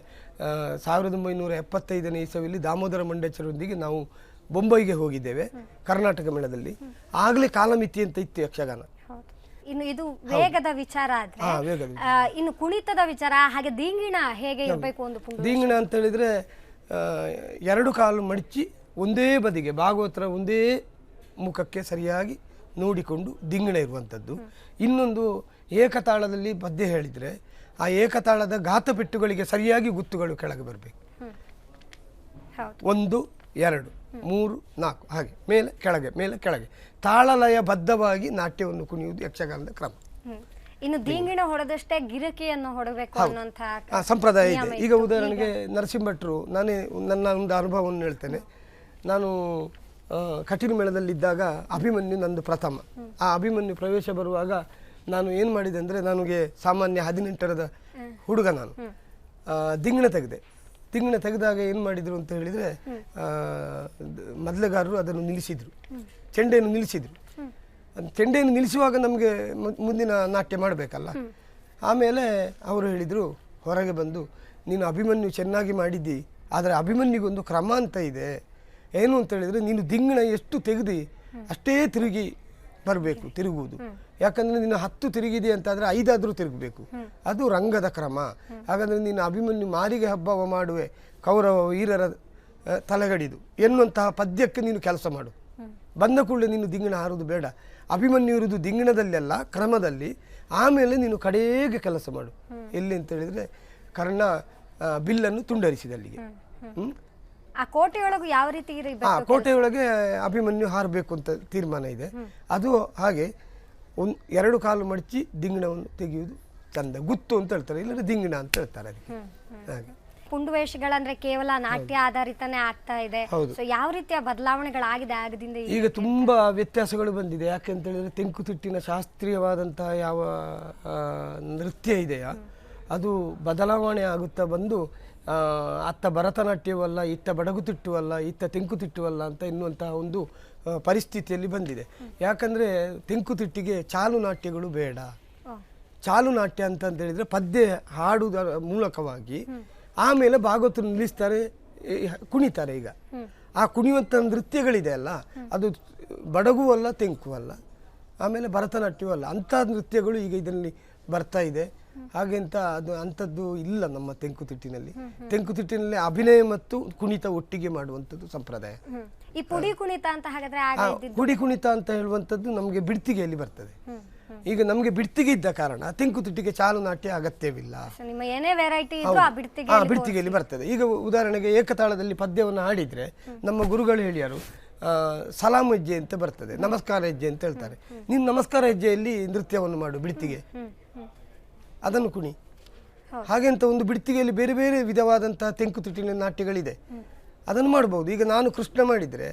ಸಾವಿರದ ಒಂಬೈನೂರ ಎಪ್ಪತ್ತೈದನೇ ಇಸವಿಯಲ್ಲಿ ದಾಮೋದರ ಮಂಡೇಶ್ವರೊಂದಿಗೆ ನಾವು ಬೊಂಬೈಗೆ ಹೋಗಿದ್ದೇವೆ ಕರ್ನಾಟಕ ಮೇಳದಲ್ಲಿ. ಆಗಲೇ ಕಾಲಮಿತಿ ಅಂತ ಇತ್ತು ಯಕ್ಷಗಾನ. ಇನ್ನು ಇದು ವೇಗದ ವಿಚಾರ ಆದ್ರೆ ಇನ್ನು ಕುಣಿತದ ವಿಚಾರ ಹಾಗೆ ದಿಂಗಿಣ ಹೇಗೆ ಇರಬೇಕು ಒಂದು ದಿಂಗಿಣ ಅಂತ ಹೇಳಿದ್ರೆ ಎರಡು ಕಾಲು ಮಡಚಿ ಒಂದೇ ಬದಿಗೆ ಭಾಗವತರ ಒಂದೇ ಮುಖಕ್ಕೆ ಸರಿಯಾಗಿ ನೋಡಿಕೊಂಡು ದಿಂಗಿಣ ಇರುವಂಥದ್ದು. ಇನ್ನೊಂದು ಏಕತಾಳದಲ್ಲಿ ಪದ್ಯ ಹೇಳಿದರೆ ಆ ಏಕತಾಳದ ಗಾತಪೆಟ್ಟುಗಳಿಗೆ ಸರಿಯಾಗಿ ಗುತ್ತುಗಳು ಕೆಳಗೆ ಬರಬೇಕು. ಒಂದು ಎರಡು. ಮೂರು ನಾಲ್ಕು ಹಾಗೆ ಮೇಲೆ ಕೆಳಗೆ ಮೇಲೆ ಕೆಳಗೆ. ತಾಳಲಯ ಬದ್ಧವಾಗಿ ನಾಟ್ಯವನ್ನು ಕುಣಿಯುವುದು ಯಕ್ಷಗಾನದ ಕ್ರಮ. ಇನ್ನು ದೀಂಗಿಣ ಹೊಡೆದಷ್ಟೇ ಗಿರಕಿಯನ್ನು ಹೊಡಬೇಕು ಸಂಪ್ರದಾಯ ಇದೆ. ಈಗ ಉದಾಹರಣೆಗೆ ನರಸಿಂಹಟ್ರು ನಾನೇ ನನ್ನ ಒಂದು ಅನುಭವವನ್ನು ಹೇಳ್ತೇನೆ. ನಾನು ಕಠಿಣ ಮೇಳದಲ್ಲಿದ್ದಾಗ ಅಭಿಮನ್ಯು ನಂದು ಪ್ರಥಮ. ಆ ಅಭಿಮನ್ಯು ಪ್ರವೇಶ ಬರುವಾಗ ನಾನು ಏನು ಮಾಡಿದೆ ಅಂದರೆ ನನಗೆ ಸಾಮಾನ್ಯ ಹದಿನೆಂಟರದ ಹುಡುಗ ನಾನು. ದಿಂಗಿಣ ತೆಗೆದೆ. ದಿಂಗಿಣ ತೆಗೆದಾಗ ಏನು ಮಾಡಿದರು ಅಂತ ಹೇಳಿದರೆ ಮೊದಲಗಾರರು ಅದನ್ನು ನಿಲ್ಲಿಸಿದರು. ಚೆಂಡೆಯನ್ನು ನಿಲ್ಲಿಸಿದರು. ಚೆಂಡೆಯನ್ನು ನಿಲ್ಲಿಸುವಾಗ ನಮಗೆ ಮುಂದಿನ ನಾಟ್ಯ ಮಾಡಬೇಕಲ್ಲ. ಆಮೇಲೆ ಅವರು ಹೇಳಿದರು, ಹೊರಗೆ ಬಂದು, ನೀನು ಅಭಿಮನ್ಯು ಚೆನ್ನಾಗಿ ಮಾಡಿದ್ದಿ, ಆದರೆ ಅಭಿಮನ್ಯುಗೊಂದು ಕ್ರಮ ಅಂತ ಇದೆ. ಏನು ಅಂತ ಹೇಳಿದರೆ, ನೀನು ದಿಂಗಣ ಎಷ್ಟು ತೆಗೆದು, ಅಷ್ಟೇ ತಿರುಗಿ ಬರಬೇಕು, ತಿರುಗುವುದು. ಯಾಕಂದರೆ ನೀನು ಹತ್ತು ತಿರುಗಿದೆ ಅಂತಾದರೆ ಐದಾದರೂ ತಿರುಗಬೇಕು. ಅದು ರಂಗದ ಕ್ರಮ. ಹಾಗಾದರೆ ನೀನು ಅಭಿಮನ್ಯು ಮಾರಿಗೆ ಹಬ್ಬವ ಮಾಡುವೆ ಕೌರವ ವೀರರ ತಲೆಗಡಿದು. ಎನ್ನುವಂತಹ ಪದ್ಯಕ್ಕೆ ನೀನು ಕೆಲಸ ಮಾಡು. ಬಂದ ಕೂಡಲೇ ನೀನು ದಿಂಗಿಣ ಹಾರುವುದು ಬೇಡ. ಅಭಿಮನ್ಯು ಇರುವುದು ದಿಂಗಿಣದಲ್ಲೆಲ್ಲ ಕ್ರಮದಲ್ಲಿ. ಆಮೇಲೆ ನೀನು ಕಡೆಗೆ ಕೆಲಸ ಮಾಡು. ಎಲ್ಲಿ ಅಂತ ಹೇಳಿದ್ರೆ ಕರ್ಣ ಬಿಲ್ಲನ್ನು ತುಂಡರಿಸಿದ ಅಲ್ಲಿಗೆ? ಆ ಕೋಟೆಯೊಳಗೂ ಯಾವ ರೀತಿ ಕೋಟೆಯೊಳಗೆ ಅಭಿಮನ್ಯು ಹಾರಬೇಕು ಅಂತ ತೀರ್ಮಾನ ಇದೆ. ಅದು ಹಾಗೆ ಒಂದು ಎರಡು ಕಾಲು ಮಡಚಿ ದಿಂಗಣವನ್ನು ತೆಗೆಯುವುದು ಚಂದ. ಗುತ್ತು ಅಂತ ಹೇಳ್ತಾರೆ ಇಲ್ಲದ್ರೆ ದಿಂಗಣ ಅಂತ ಹೇಳ್ತಾರೆ ಅದಕ್ಕೆ. ಹಾಗೆ. ಪುಂಡುವೇಷಗಳಂದ್ರೆ ಕೇವಲ ನಾಟ್ಯ ಆಧಾರಿತನೇ ಆಗ್ತಾ ಇದೆ. ಯಾವ ರೀತಿಯ ಬದಲಾವಣೆಗಳಾಗಿದೆ ಆಗದಿಂದ ಈಗ? ತುಂಬಾ ವ್ಯತ್ಯಾಸಗಳು ಬಂದಿದೆ. ಯಾಕೆ ಅಂತ ಹೇಳಿದ್ರೆ ತೆಂಕುತಿಟ್ಟಿನ ಶಾಸ್ತ್ರೀಯವಾದಂತಹ ಯಾವ ನೃತ್ಯ ಇದೆಯಾ ಅದು ಬದಲಾವಣೆ ಆಗುತ್ತಾ ಬಂದು ಅತ್ತ ಭರತನಾಟ್ಯವಲ್ಲ ಇತ್ತ ಬಡಗುತಿಟ್ಟುವಲ್ಲ ಇತ್ತ ತೆಂಕುತಿಟ್ಟುವಲ್ಲ ಅಂತ ಎನ್ನುವಂತಹ ಒಂದು ಪರಿಸ್ಥಿತಿಯಲ್ಲಿ ಬಂದಿದೆ. ಯಾಕಂದರೆ ತೆಂಕುತಿಟ್ಟಿಗೆ ಚಾಲು ನಾಟ್ಯಗಳು ಬೇಡ. ಚಾಲು ನಾಟ್ಯ ಅಂತ ಹೇಳಿದ್ರೆ ಪದ್ಯ ಹಾಡುವುದರ ಮೂಲಕವಾಗಿ ಆಮೇಲೆ ಭಾಗವತರು ನಿಲ್ಲಿಸ್ತಾರೆ ಕುಣಿತಾರೆ ಈಗ. ಆ ಕುಣಿಯುವಂಥ ನೃತ್ಯಗಳಿದೆ ಅಲ್ಲ ಅದು ಬಡಗೂ ಅಲ್ಲ ತೆಂಕು ಅಲ್ಲ ಆಮೇಲೆ ಭರತನಾಟ್ಯವೂ ಅಲ್ಲ. ಅಂಥ ನೃತ್ಯಗಳು ಈಗ ಇದರಲ್ಲಿ ಬರ್ತಾ ಇದೆ. ಹಾಗೆಂತ ಅದು ಅಂಥದ್ದು ಇಲ್ಲ ನಮ್ಮ ತೆಂಕುತಿಟ್ಟಿನಲ್ಲಿ ತೆಂಕುತಿಟ್ಟಿನಲ್ಲಿ ಅಭಿನಯ ಮತ್ತು ಕುಣಿತ ಒಟ್ಟಿಗೆ ಮಾಡುವಂಥದ್ದು ಸಂಪ್ರದಾಯ. ಈ ಪುಡಿ ಕುಣಿತ ಅಂತ ಹಾಗಾದ್ರೆ ಪುಡಿ ಕುಡಿ ಕುಣಿತ ಅಂತ ಹೇಳುವಂಥದ್ದು ನಮಗೆ ಬಿಡ್ತಿಗೆಯಲ್ಲಿ ಬರ್ತದೆ. ಈಗ ನಮಗೆ ಬಿಡ್ತಿಗೆ ಇದ್ದ ಕಾರಣ ತೆಂಕುತಿಟ್ಟಿಗೆ ಚಾಲು ನಾಟ್ಯ ಅಗತ್ಯವಿಲ್ಲ. ಬಿಡ್ತಿಗೆಯಲ್ಲಿ ಬರ್ತದೆ. ಈಗ ಉದಾಹರಣೆಗೆ ಏಕತಾಳದಲ್ಲಿ ಪದ್ಯವನ್ನು ಹಾಡಿದ್ರೆ ನಮ್ಮ ಗುರುಗಳು ಹೇಳ್ಯಾರು ಸಲಾಮ್ ಹೆಜ್ಜೆ ಅಂತ ಬರ್ತದೆ. ನಮಸ್ಕಾರ ಹೆಜ್ಜೆ ಅಂತ ಹೇಳ್ತಾರೆ. ನೀನು ನಮಸ್ಕಾರ ಹೆಜ್ಜೆಯಲ್ಲಿ ನೃತ್ಯವನ್ನು ಮಾಡು ಬಿಡ್ತಿಗೆ. ಅದನ್ನು ಕುಣಿ. ಹಾಗೆಂತ ಒಂದು ಬಿಡ್ತಿಗೆಯಲ್ಲಿ ಬೇರೆ ಬೇರೆ ವಿಧವಾದಂತಹ ತೆಂಕುತಿಟ್ಟಿನ ನಾಟ್ಯಗಳಿದೆ. ಅದನ್ನು ಮಾಡ್ಬೋದು. ಈಗ ನಾನು ಕೃಷ್ಣ ಮಾಡಿದರೆ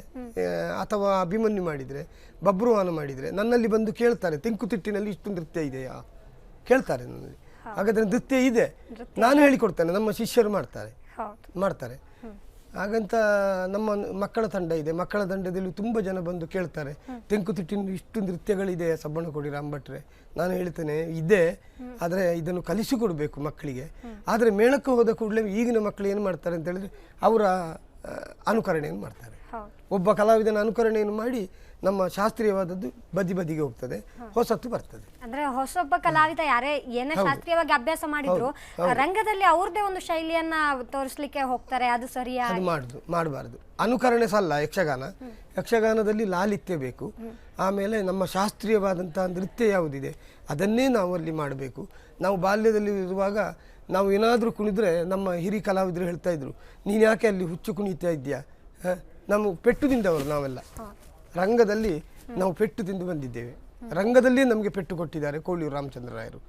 ಅಥವಾ ಅಭಿಮನ್ಯು ಮಾಡಿದರೆ ಬಬ್ರುವಾನ ಮಾಡಿದರೆ ನನ್ನಲ್ಲಿ ಬಂದು ಕೇಳ್ತಾರೆ ತೆಂಕುತಿಟ್ಟಿನಲ್ಲಿ ಇಷ್ಟು ನೃತ್ಯ ಇದೆಯಾ? ಕೇಳ್ತಾರೆ ನನ್ನಲ್ಲಿ. ಹಾಗಾದರೆ ನೃತ್ಯ ಇದೆ. ನಾನು ಹೇಳಿಕೊಡ್ತೇನೆ ನಮ್ಮ ಶಿಷ್ಯರು ಮಾಡ್ತಾರೆ. ಮಾಡ್ತಾರೆ. ಹಾಗಂತ ನಮ್ಮ ಮಕ್ಕಳ ತಂಡ ಇದೆ. ಮಕ್ಕಳ ತಂಡದಲ್ಲಿ ತುಂಬ ಜನ ಬಂದು ಕೇಳ್ತಾರೆ. ತೆಂಕುತಿಟ್ಟಿನ ಇಷ್ಟು ನೃತ್ಯಗಳಿದೆ ಸಬ್ಬಣ್ಣಕೋಡಿ ರಾಂಭಟ್ರೆ ನಾನು ಹೇಳ್ತೇನೆ ಇದೆ. ಆದರೆ ಇದನ್ನು ಕಲಿಸಿಕೊಡ್ಬೇಕು ಮಕ್ಕಳಿಗೆ. ಆದರೆ ಮೇಳಕ್ಕೆ ಹೋದ ಕೂಡಲೇ ಈಗಿನ ಮಕ್ಕಳು ಏನು ಮಾಡ್ತಾರೆ ಅಂತ ಹೇಳಿದ್ರೆ ಅವರ ಅನುಕರಣೆಯನ್ನು ಮಾಡ್ತಾರೆ. ಒಬ್ಬ ಕಲಾವಿದನ ಅನುಕರಣೆಯನ್ನು ಮಾಡಿ ನಮ್ಮ ಶಾಸ್ತ್ರೀಯವಾದದ್ದು ಬದಿ ಬದಿಗೆ ಹೋಗ್ತದೆ ಹೊಸತ್ತು ಬರ್ತದೆ. ಅಂದ್ರೆ ಹೊಸೊಬ್ಬ ಕಲಾವಿದ ಯಾರೇ ಏನೇ ಶಾಸ್ತ್ರೀಯವಾಗಿ ಅಭ್ಯಾಸ ಮಾಡಿದ್ರು ರಂಗದಲ್ಲಿ ಅವ್ರದೇ ಒಂದು ಶೈಲಿಯನ್ನ ತೋರಿಸ್ಲಿಕ್ಕೆ ಹೋಗ್ತಾರೆ ಅದು ಸರಿಯಾ? ಅದು ಮಾಡುದು ಮಾಡಬಾರ್ದು. ಅನುಕರಣೆ ಸಲ್ಲ ಯಕ್ಷಗಾನ. ಯಕ್ಷಗಾನದಲ್ಲಿ ಲಾಲಿತ್ಯ ಬೇಕು. ಆಮೇಲೆ ನಮ್ಮ ಶಾಸ್ತ್ರೀಯವಾದಂತಹ ನೃತ್ಯ ಯಾವುದಿದೆ ಅದನ್ನೇ ನಾವು ಅಲ್ಲಿ ಮಾಡಬೇಕು. ನಾವು ಬಾಲ್ಯದಲ್ಲಿ ಇರುವಾಗ ನಾವು ಏನಾದರೂ ಕುಣಿದ್ರೆ ನಮ್ಮ ಹಿರಿ ಕಲಾವಿದರು ಹೇಳ್ತಾ ಇದ್ರು ನೀನು ಯಾಕೆ ಅಲ್ಲಿ ಹುಚ್ಚು ಕುಣಿತಾ ಇದೆಯಾ? ನಮ್ಮ ಪೆಟ್ಟು ತಿಂದವರು ನಾವೆಲ್ಲ. ರಂಗದಲ್ಲಿ ನಾವು ಪೆಟ್ಟು ತಿಂದು ಬಂದಿದ್ದೇವೆ. ರಂಗದಲ್ಲಿ ನಮಗೆ ಪೆಟ್ಟು ಕೊಟ್ಟಿದ್ದಾರೆ ಕೋಳಿಯೂರು ರಾಮಚಂದ್ರ ರಾಯರು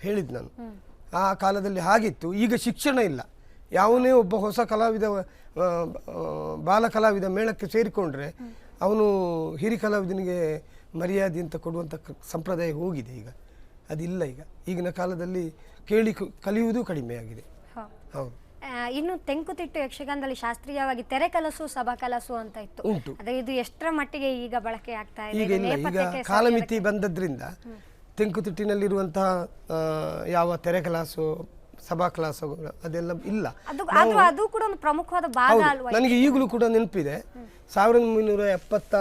ಹೇಳಿದ್ದು ನಾನು ಆ ಕಾಲದಲ್ಲಿ ಹಾಗಿತ್ತು. ಈಗ ಶಿಕ್ಷಣ ಇಲ್ಲ. ಯಾವನೇ ಒಬ್ಬ ಹೊಸ ಕಲಾವಿದ ಬಾಲ ಕಲಾವಿದ ಮೇಳಕ್ಕೆ ಸೇರಿಕೊಂಡ್ರೆ ಅವನು ಹಿರಿ ಕಲಾವಿದನಿಗೆ ಮರ್ಯಾದೆ ಅಂತ ಕೊಡುವಂಥ ಸಂಪ್ರದಾಯ ಹೋಗಿದೆ ಈಗ. ಅದಿಲ್ಲ ಈಗ. ಈಗಿನ ಕಾಲದಲ್ಲಿ ಕೇಳಿ ಕಲಿಯುವುದು ಕಡಿಮೆಯಾಗಿದೆ. ಹೌದು. ಇನ್ನು ತೆಂಕುತಿಟ್ಟು ಯಕ್ಷಗಾನದಲ್ಲಿ ಶಾಸ್ತ್ರೀಯವಾಗಿ ತೆರೆ ಕಲಸು ಸಭಾ ಕಲಸು ಅಂತ ಇತ್ತು. ಉಂಟು. ಅದೇ ಇದು ಎಷ್ಟರ ಮಟ್ಟಿಗೆ ಈಗ ಬಳಕೆ ಆಗ್ತಾ ಇದೆ ಈಗ ಇಲ್ಲ ಈಗ ನೇಪಥ್ಯಕ್ಕೆ ಕಾಲಮಿತಿ ಬಂದದ್ರಿಂದ ತೆಂಕುತಿಟ್ಟಿನಲ್ಲಿರುವಂತಹ ಆ, ಯಾವ ತೆರೆ ಕಲಾಸು ಸಭಾ ಕ್ಲಾಸುಗಳು ಅದೆಲ್ಲ ಇಲ್ಲ. ಅದು ಆದ್ರೂ ಅದು ಕೂಡ ಒಂದು ಪ್ರಮುಖವಾದ ಭಾಗ ಅಲ್ವಾ ನನಗೆ ಈಗಲೂ ಕೂಡ ನೆನಪಿದೆ. ಸಾವಿರದ ಒಂಬೈನೂರ ಎಪ್ಪತ್ತ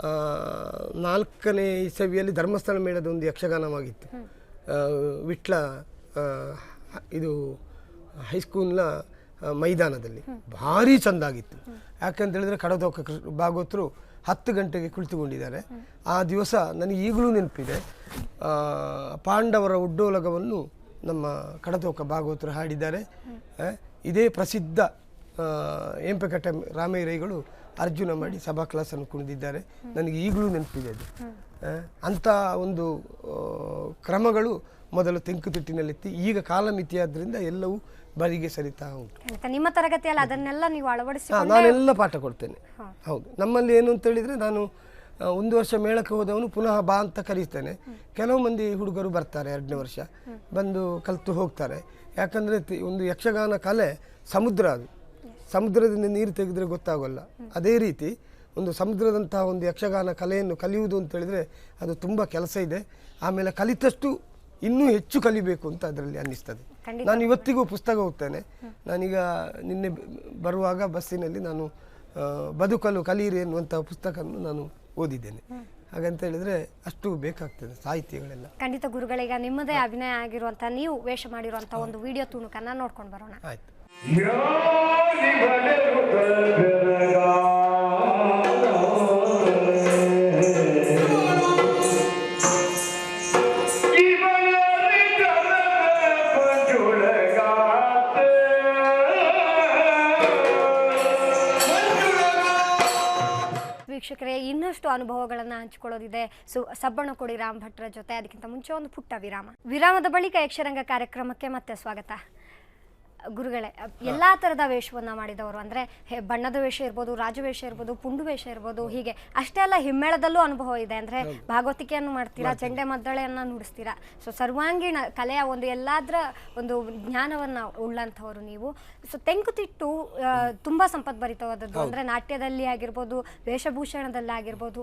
ಆ, ನಾಲ್ಕನೇ ಇಸವಿಯಲ್ಲಿ ಧರ್ಮಸ್ಥಳ ಮೇಳದ ಒಂದು ಯಕ್ಷಗಾನವಾಗಿತ್ತು. ಆ, ವಿಟ್ಲ ಆ, ಇದು ಹೈಸ್ಕೂಲ್ನ ಮೈದಾನದಲ್ಲಿ. ಭಾರಿ ಚೆಂದಾಗಿತ್ತು. ಯಾಕಂತ ಹೇಳಿದ್ರೆ ಕಡದೋಕ ಕೃ- ಭಾಗವತರು ಹತ್ತು ಗಂಟೆಗೆ ಕುಳಿತುಕೊಂಡಿದ್ದಾರೆ. ಆ ದಿವಸ ನನಗೆ ಈಗಲೂ ನೆನಪಿದೆ. ಪಾಂಡವರ ಉಡ್ಡೋಲಗವನ್ನು ನಮ್ಮ ಕಡದೋಕ ಭಾಗವತರು ಹಾಡಿದ್ದಾರೆ. ಇದೇ ಪ್ರಸಿದ್ಧ ಎಂಪೆಕಟ್ಟೆ ರಾಮೈರೈಗಳು ಅರ್ಜುನ ಮಾಡಿ ಸಭಾ ಕ್ಲಾಸನ್ನು ಕುಣಿದಿದ್ದಾರೆ. ನನಗೆ ಈಗಲೂ ನೆನಪಿದೆ ಅದು. ಅಂಥ ಒಂದು ಕ್ರಮಗಳು ಮೊದಲು ತೆಂಕುತಿಟ್ಟಿನಲ್ಲಿತ್ತು. ಈಗ ಕಾಲಮಿತಿಯಾದ್ದರಿಂದ ಎಲ್ಲವೂ ಬರಿಗೆ ಸರಿತಾ ಉಂಟು. ನಿಮ್ಮ ತರಗತಿಯಲ್ಲಿ ಅದನ್ನೆಲ್ಲ ನೀವು ಅಳವಡಿಸಿ ಹಾ, ನಾನೆಲ್ಲ ಪಾಠ ಕೊಡ್ತೇನೆ. ಹೌದು. ನಮ್ಮಲ್ಲಿ ಏನು ಅಂತ ಹೇಳಿದ್ರೆ ನಾನು ಆ, ಒಂದು ವರ್ಷ ಮೇಳಕ್ಕೆ ಹೋದವನು ಪುನಃ ಬಾ ಅಂತ ಕರೀತೇನೆ ಕೆಲವು ಮಂದಿ ಹುಡುಗರು ಬರ್ತಾರೆ ಎರಡನೇ ವರ್ಷ. ಬಂದು ಕಲಿತು ಹೋಗ್ತಾರೆ. ಯಾಕಂದ್ರೆ ಒಂದು ಯಕ್ಷಗಾನ ಕಲೆ ಸಮುದ್ರ ಅದು. ಸಮುದ್ರದಿಂದ ನೀರು ತೆಗೆದ್ರೆ ಗೊತ್ತಾಗೋಲ್ಲ. ಅದೇ ರೀತಿ ಒಂದು ಸಮುದ್ರದಂತಹ ಒಂದು ಯಕ್ಷಗಾನ ಕಲೆಯನ್ನು ಕಲಿಯುವುದು ಅಂತ ಹೇಳಿದ್ರೆ ಅದು ತುಂಬ ಕೆಲಸ ಇದೆ. ಆಮೇಲೆ ಕಲಿತಷ್ಟು ಇನ್ನೂ ಹೆಚ್ಚು ಕಲಿಬೇಕು ಅಂತ ಅದರಲ್ಲಿ ಅನ್ನಿಸ್ತದೆ. ನಾನು ಇವತ್ತಿಗೂ ಪುಸ್ತಕ ಓದ್ತೇನೆ. ನಾನೀಗ ನಿನ್ನೆ ಬರುವಾಗ ಬಸ್ಸಿನಲ್ಲಿ ನಾನು ಬದುಕಲು ಕಲಿಯಿರಿ ಎನ್ನುವಂಥ ಪುಸ್ತಕವನ್ನು ನಾನು ಓದಿದ್ದೇನೆ. ಹಾಗಂತ ಹೇಳಿದ್ರೆ ಅಷ್ಟು ಬೇಕಾಗ್ತದೆ ಸಾಹಿತ್ಯಗಳೆಲ್ಲ. ಖಂಡಿತ ಗುರುಗಳಿಗೆ ನಿಮ್ಮದೇ ಅಭಿನಯ ಆಗಿರುವಂತ ನೀವು ವೇಷ ಮಾಡಿರುವಂತ ಒಂದು ವಿಡಿಯೋ ತುಣುಕನ್ನ ನೋಡ್ಕೊಂಡು ಬರೋಣ. ಆಯ್ತು. ವೀಕ್ಷಕರೇ, ಇನ್ನಷ್ಟು ಅನುಭವಗಳನ್ನು ಹಂಚಿಕೊಳ್ಳೋದಿದೆ. ಸು ಸಬ್ಬಣ್ಣಕೊಡಿ ರಾಮ್ ಭಟ್ರ ಜೊತೆ. ಅದಕ್ಕಿಂತ ಮುಂಚೆ ಒಂದು ಪುಟ್ಟ ವಿರಾಮ. ವಿರಾಮದ ಬಳಿಕ ಯಕ್ಷರಂಗ ಕಾರ್ಯಕ್ರಮಕ್ಕೆ ಮತ್ತೆ ಸ್ವಾಗತ. ಗುರುಗಳೇ ಎಲ್ಲಾ ತರದ ವೇಷವನ್ನ ಮಾಡಿದವರು. ಅಂದ್ರೆ ಬಣ್ಣದ ವೇಷ ಇರ್ಬೋದು ರಾಜವೇಷ ಇರ್ಬೋದು ಪುಂಡು ವೇಷ ಇರ್ಬೋದು ಹೀಗೆ. ಅಷ್ಟೇ ಅಲ್ಲ ಹಿಮ್ಮೇಳದಲ್ಲೂ ಅನುಭವ ಇದೆ. ಅಂದ್ರೆ ಭಾಗವತಿಕೆಯನ್ನು ಮಾಡ್ತೀರಾ ಚಂಡೆ ಮದ್ದಳೆಯನ್ನ ನುಡಿಸ್ತೀರಾ? ಸೊ ಸರ್ವಾಂಗೀಣ ಕಲೆಯ ಒಂದು ಎಲ್ಲಾದ್ರ ಒಂದು ಜ್ಞಾನವನ್ನ ಉಳ್ಳಂಥವರು ನೀವು. ಸೊ ತೆಂಕುತಿಟ್ಟು ತುಂಬಾ ಸಂಪತ್ ಸಂಪದ್ಭರಿತವಾದದ್ದು ಅಂದ್ರೆ ನಾಟ್ಯದಲ್ಲಿ ಆಗಿರ್ಬೋದು ವೇಷಭೂಷಣದಲ್ಲಿ ಆಗಿರ್ಬೋದು.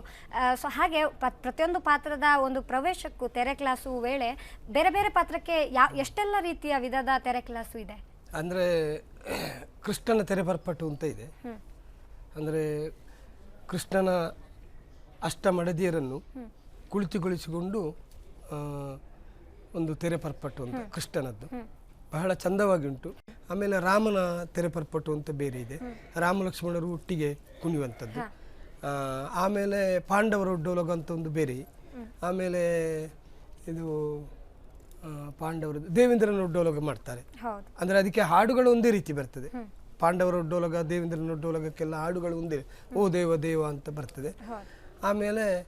ಸೊ ಹಾಗೆ ಪ್ರತಿಯೊಂದು ಪಾತ್ರದ ಒಂದು ಪ್ರವೇಶಕ್ಕೂ ತೆರೆ ಕ್ಲಾಸು ವೇಳೆ ಬೇರೆ ಬೇರೆ ಪಾತ್ರಕ್ಕೆ ಯಾ ಎಷ್ಟೆಲ್ಲ ರೀತಿಯ ವಿಧದ ತೆರೆ ಕ್ಲಾಸು ಇದೆ? ಅಂದರೆ ಕೃಷ್ಣನ ತೆರೆ ಬರ್ಪಟ್ಟು ಅಂತ ಇದೆ. ಅಂದರೆ ಕೃಷ್ಣನ ಅಷ್ಟಮಡದಿಯರನ್ನು ಕುಳಿತುಗೊಳಿಸಿಕೊಂಡು ಒಂದು ತೆರೆ ಪರ್ಪಟ್ಟು ಅಂತ ಕೃಷ್ಣನದ್ದು. ಬಹಳ ಚಂದವಾಗಿ ಉಂಟು ಆಮೇಲೆ ರಾಮನ ತೆರೆ ಪರ್ಪಟ್ಟು ಅಂತ ಬೇರೆ ಇದೆ. ರಾಮ ಲಕ್ಷ್ಮಣರು ಒಟ್ಟಿಗೆ ಕುಣಿಯುವಂಥದ್ದು. ಆಮೇಲೆ ಪಾಂಡವರ ಒಡ್ಡೋಲಗ ಅಂತ ಒಂದು ಬೇರೆ ಆಮೇಲೆ ಇದು ಆ, ಪಾಂಡವರದ್ದು ದೇವೇಂದ್ರನ ಒಡ್ಡೋಲಗ ಮಾಡ್ತಾರೆ. ಅಂದ್ರೆ ಅದಕ್ಕೆ ಹಾಡುಗಳು ಒಂದೇ ರೀತಿ ಬರ್ತದೆ. ಪಾಂಡವರ ಒಡ್ಡೋಲಗ ದೇವೇಂದ್ರನ ಒಡ್ಡೋಲಗಕ್ಕೆಲ್ಲ ಹಾಡುಗಳು ಒಂದೇ. ಓ ದೇವ ದೇವ ಅಂತ ಬರ್ತದೆ. ಆಮೇಲೆ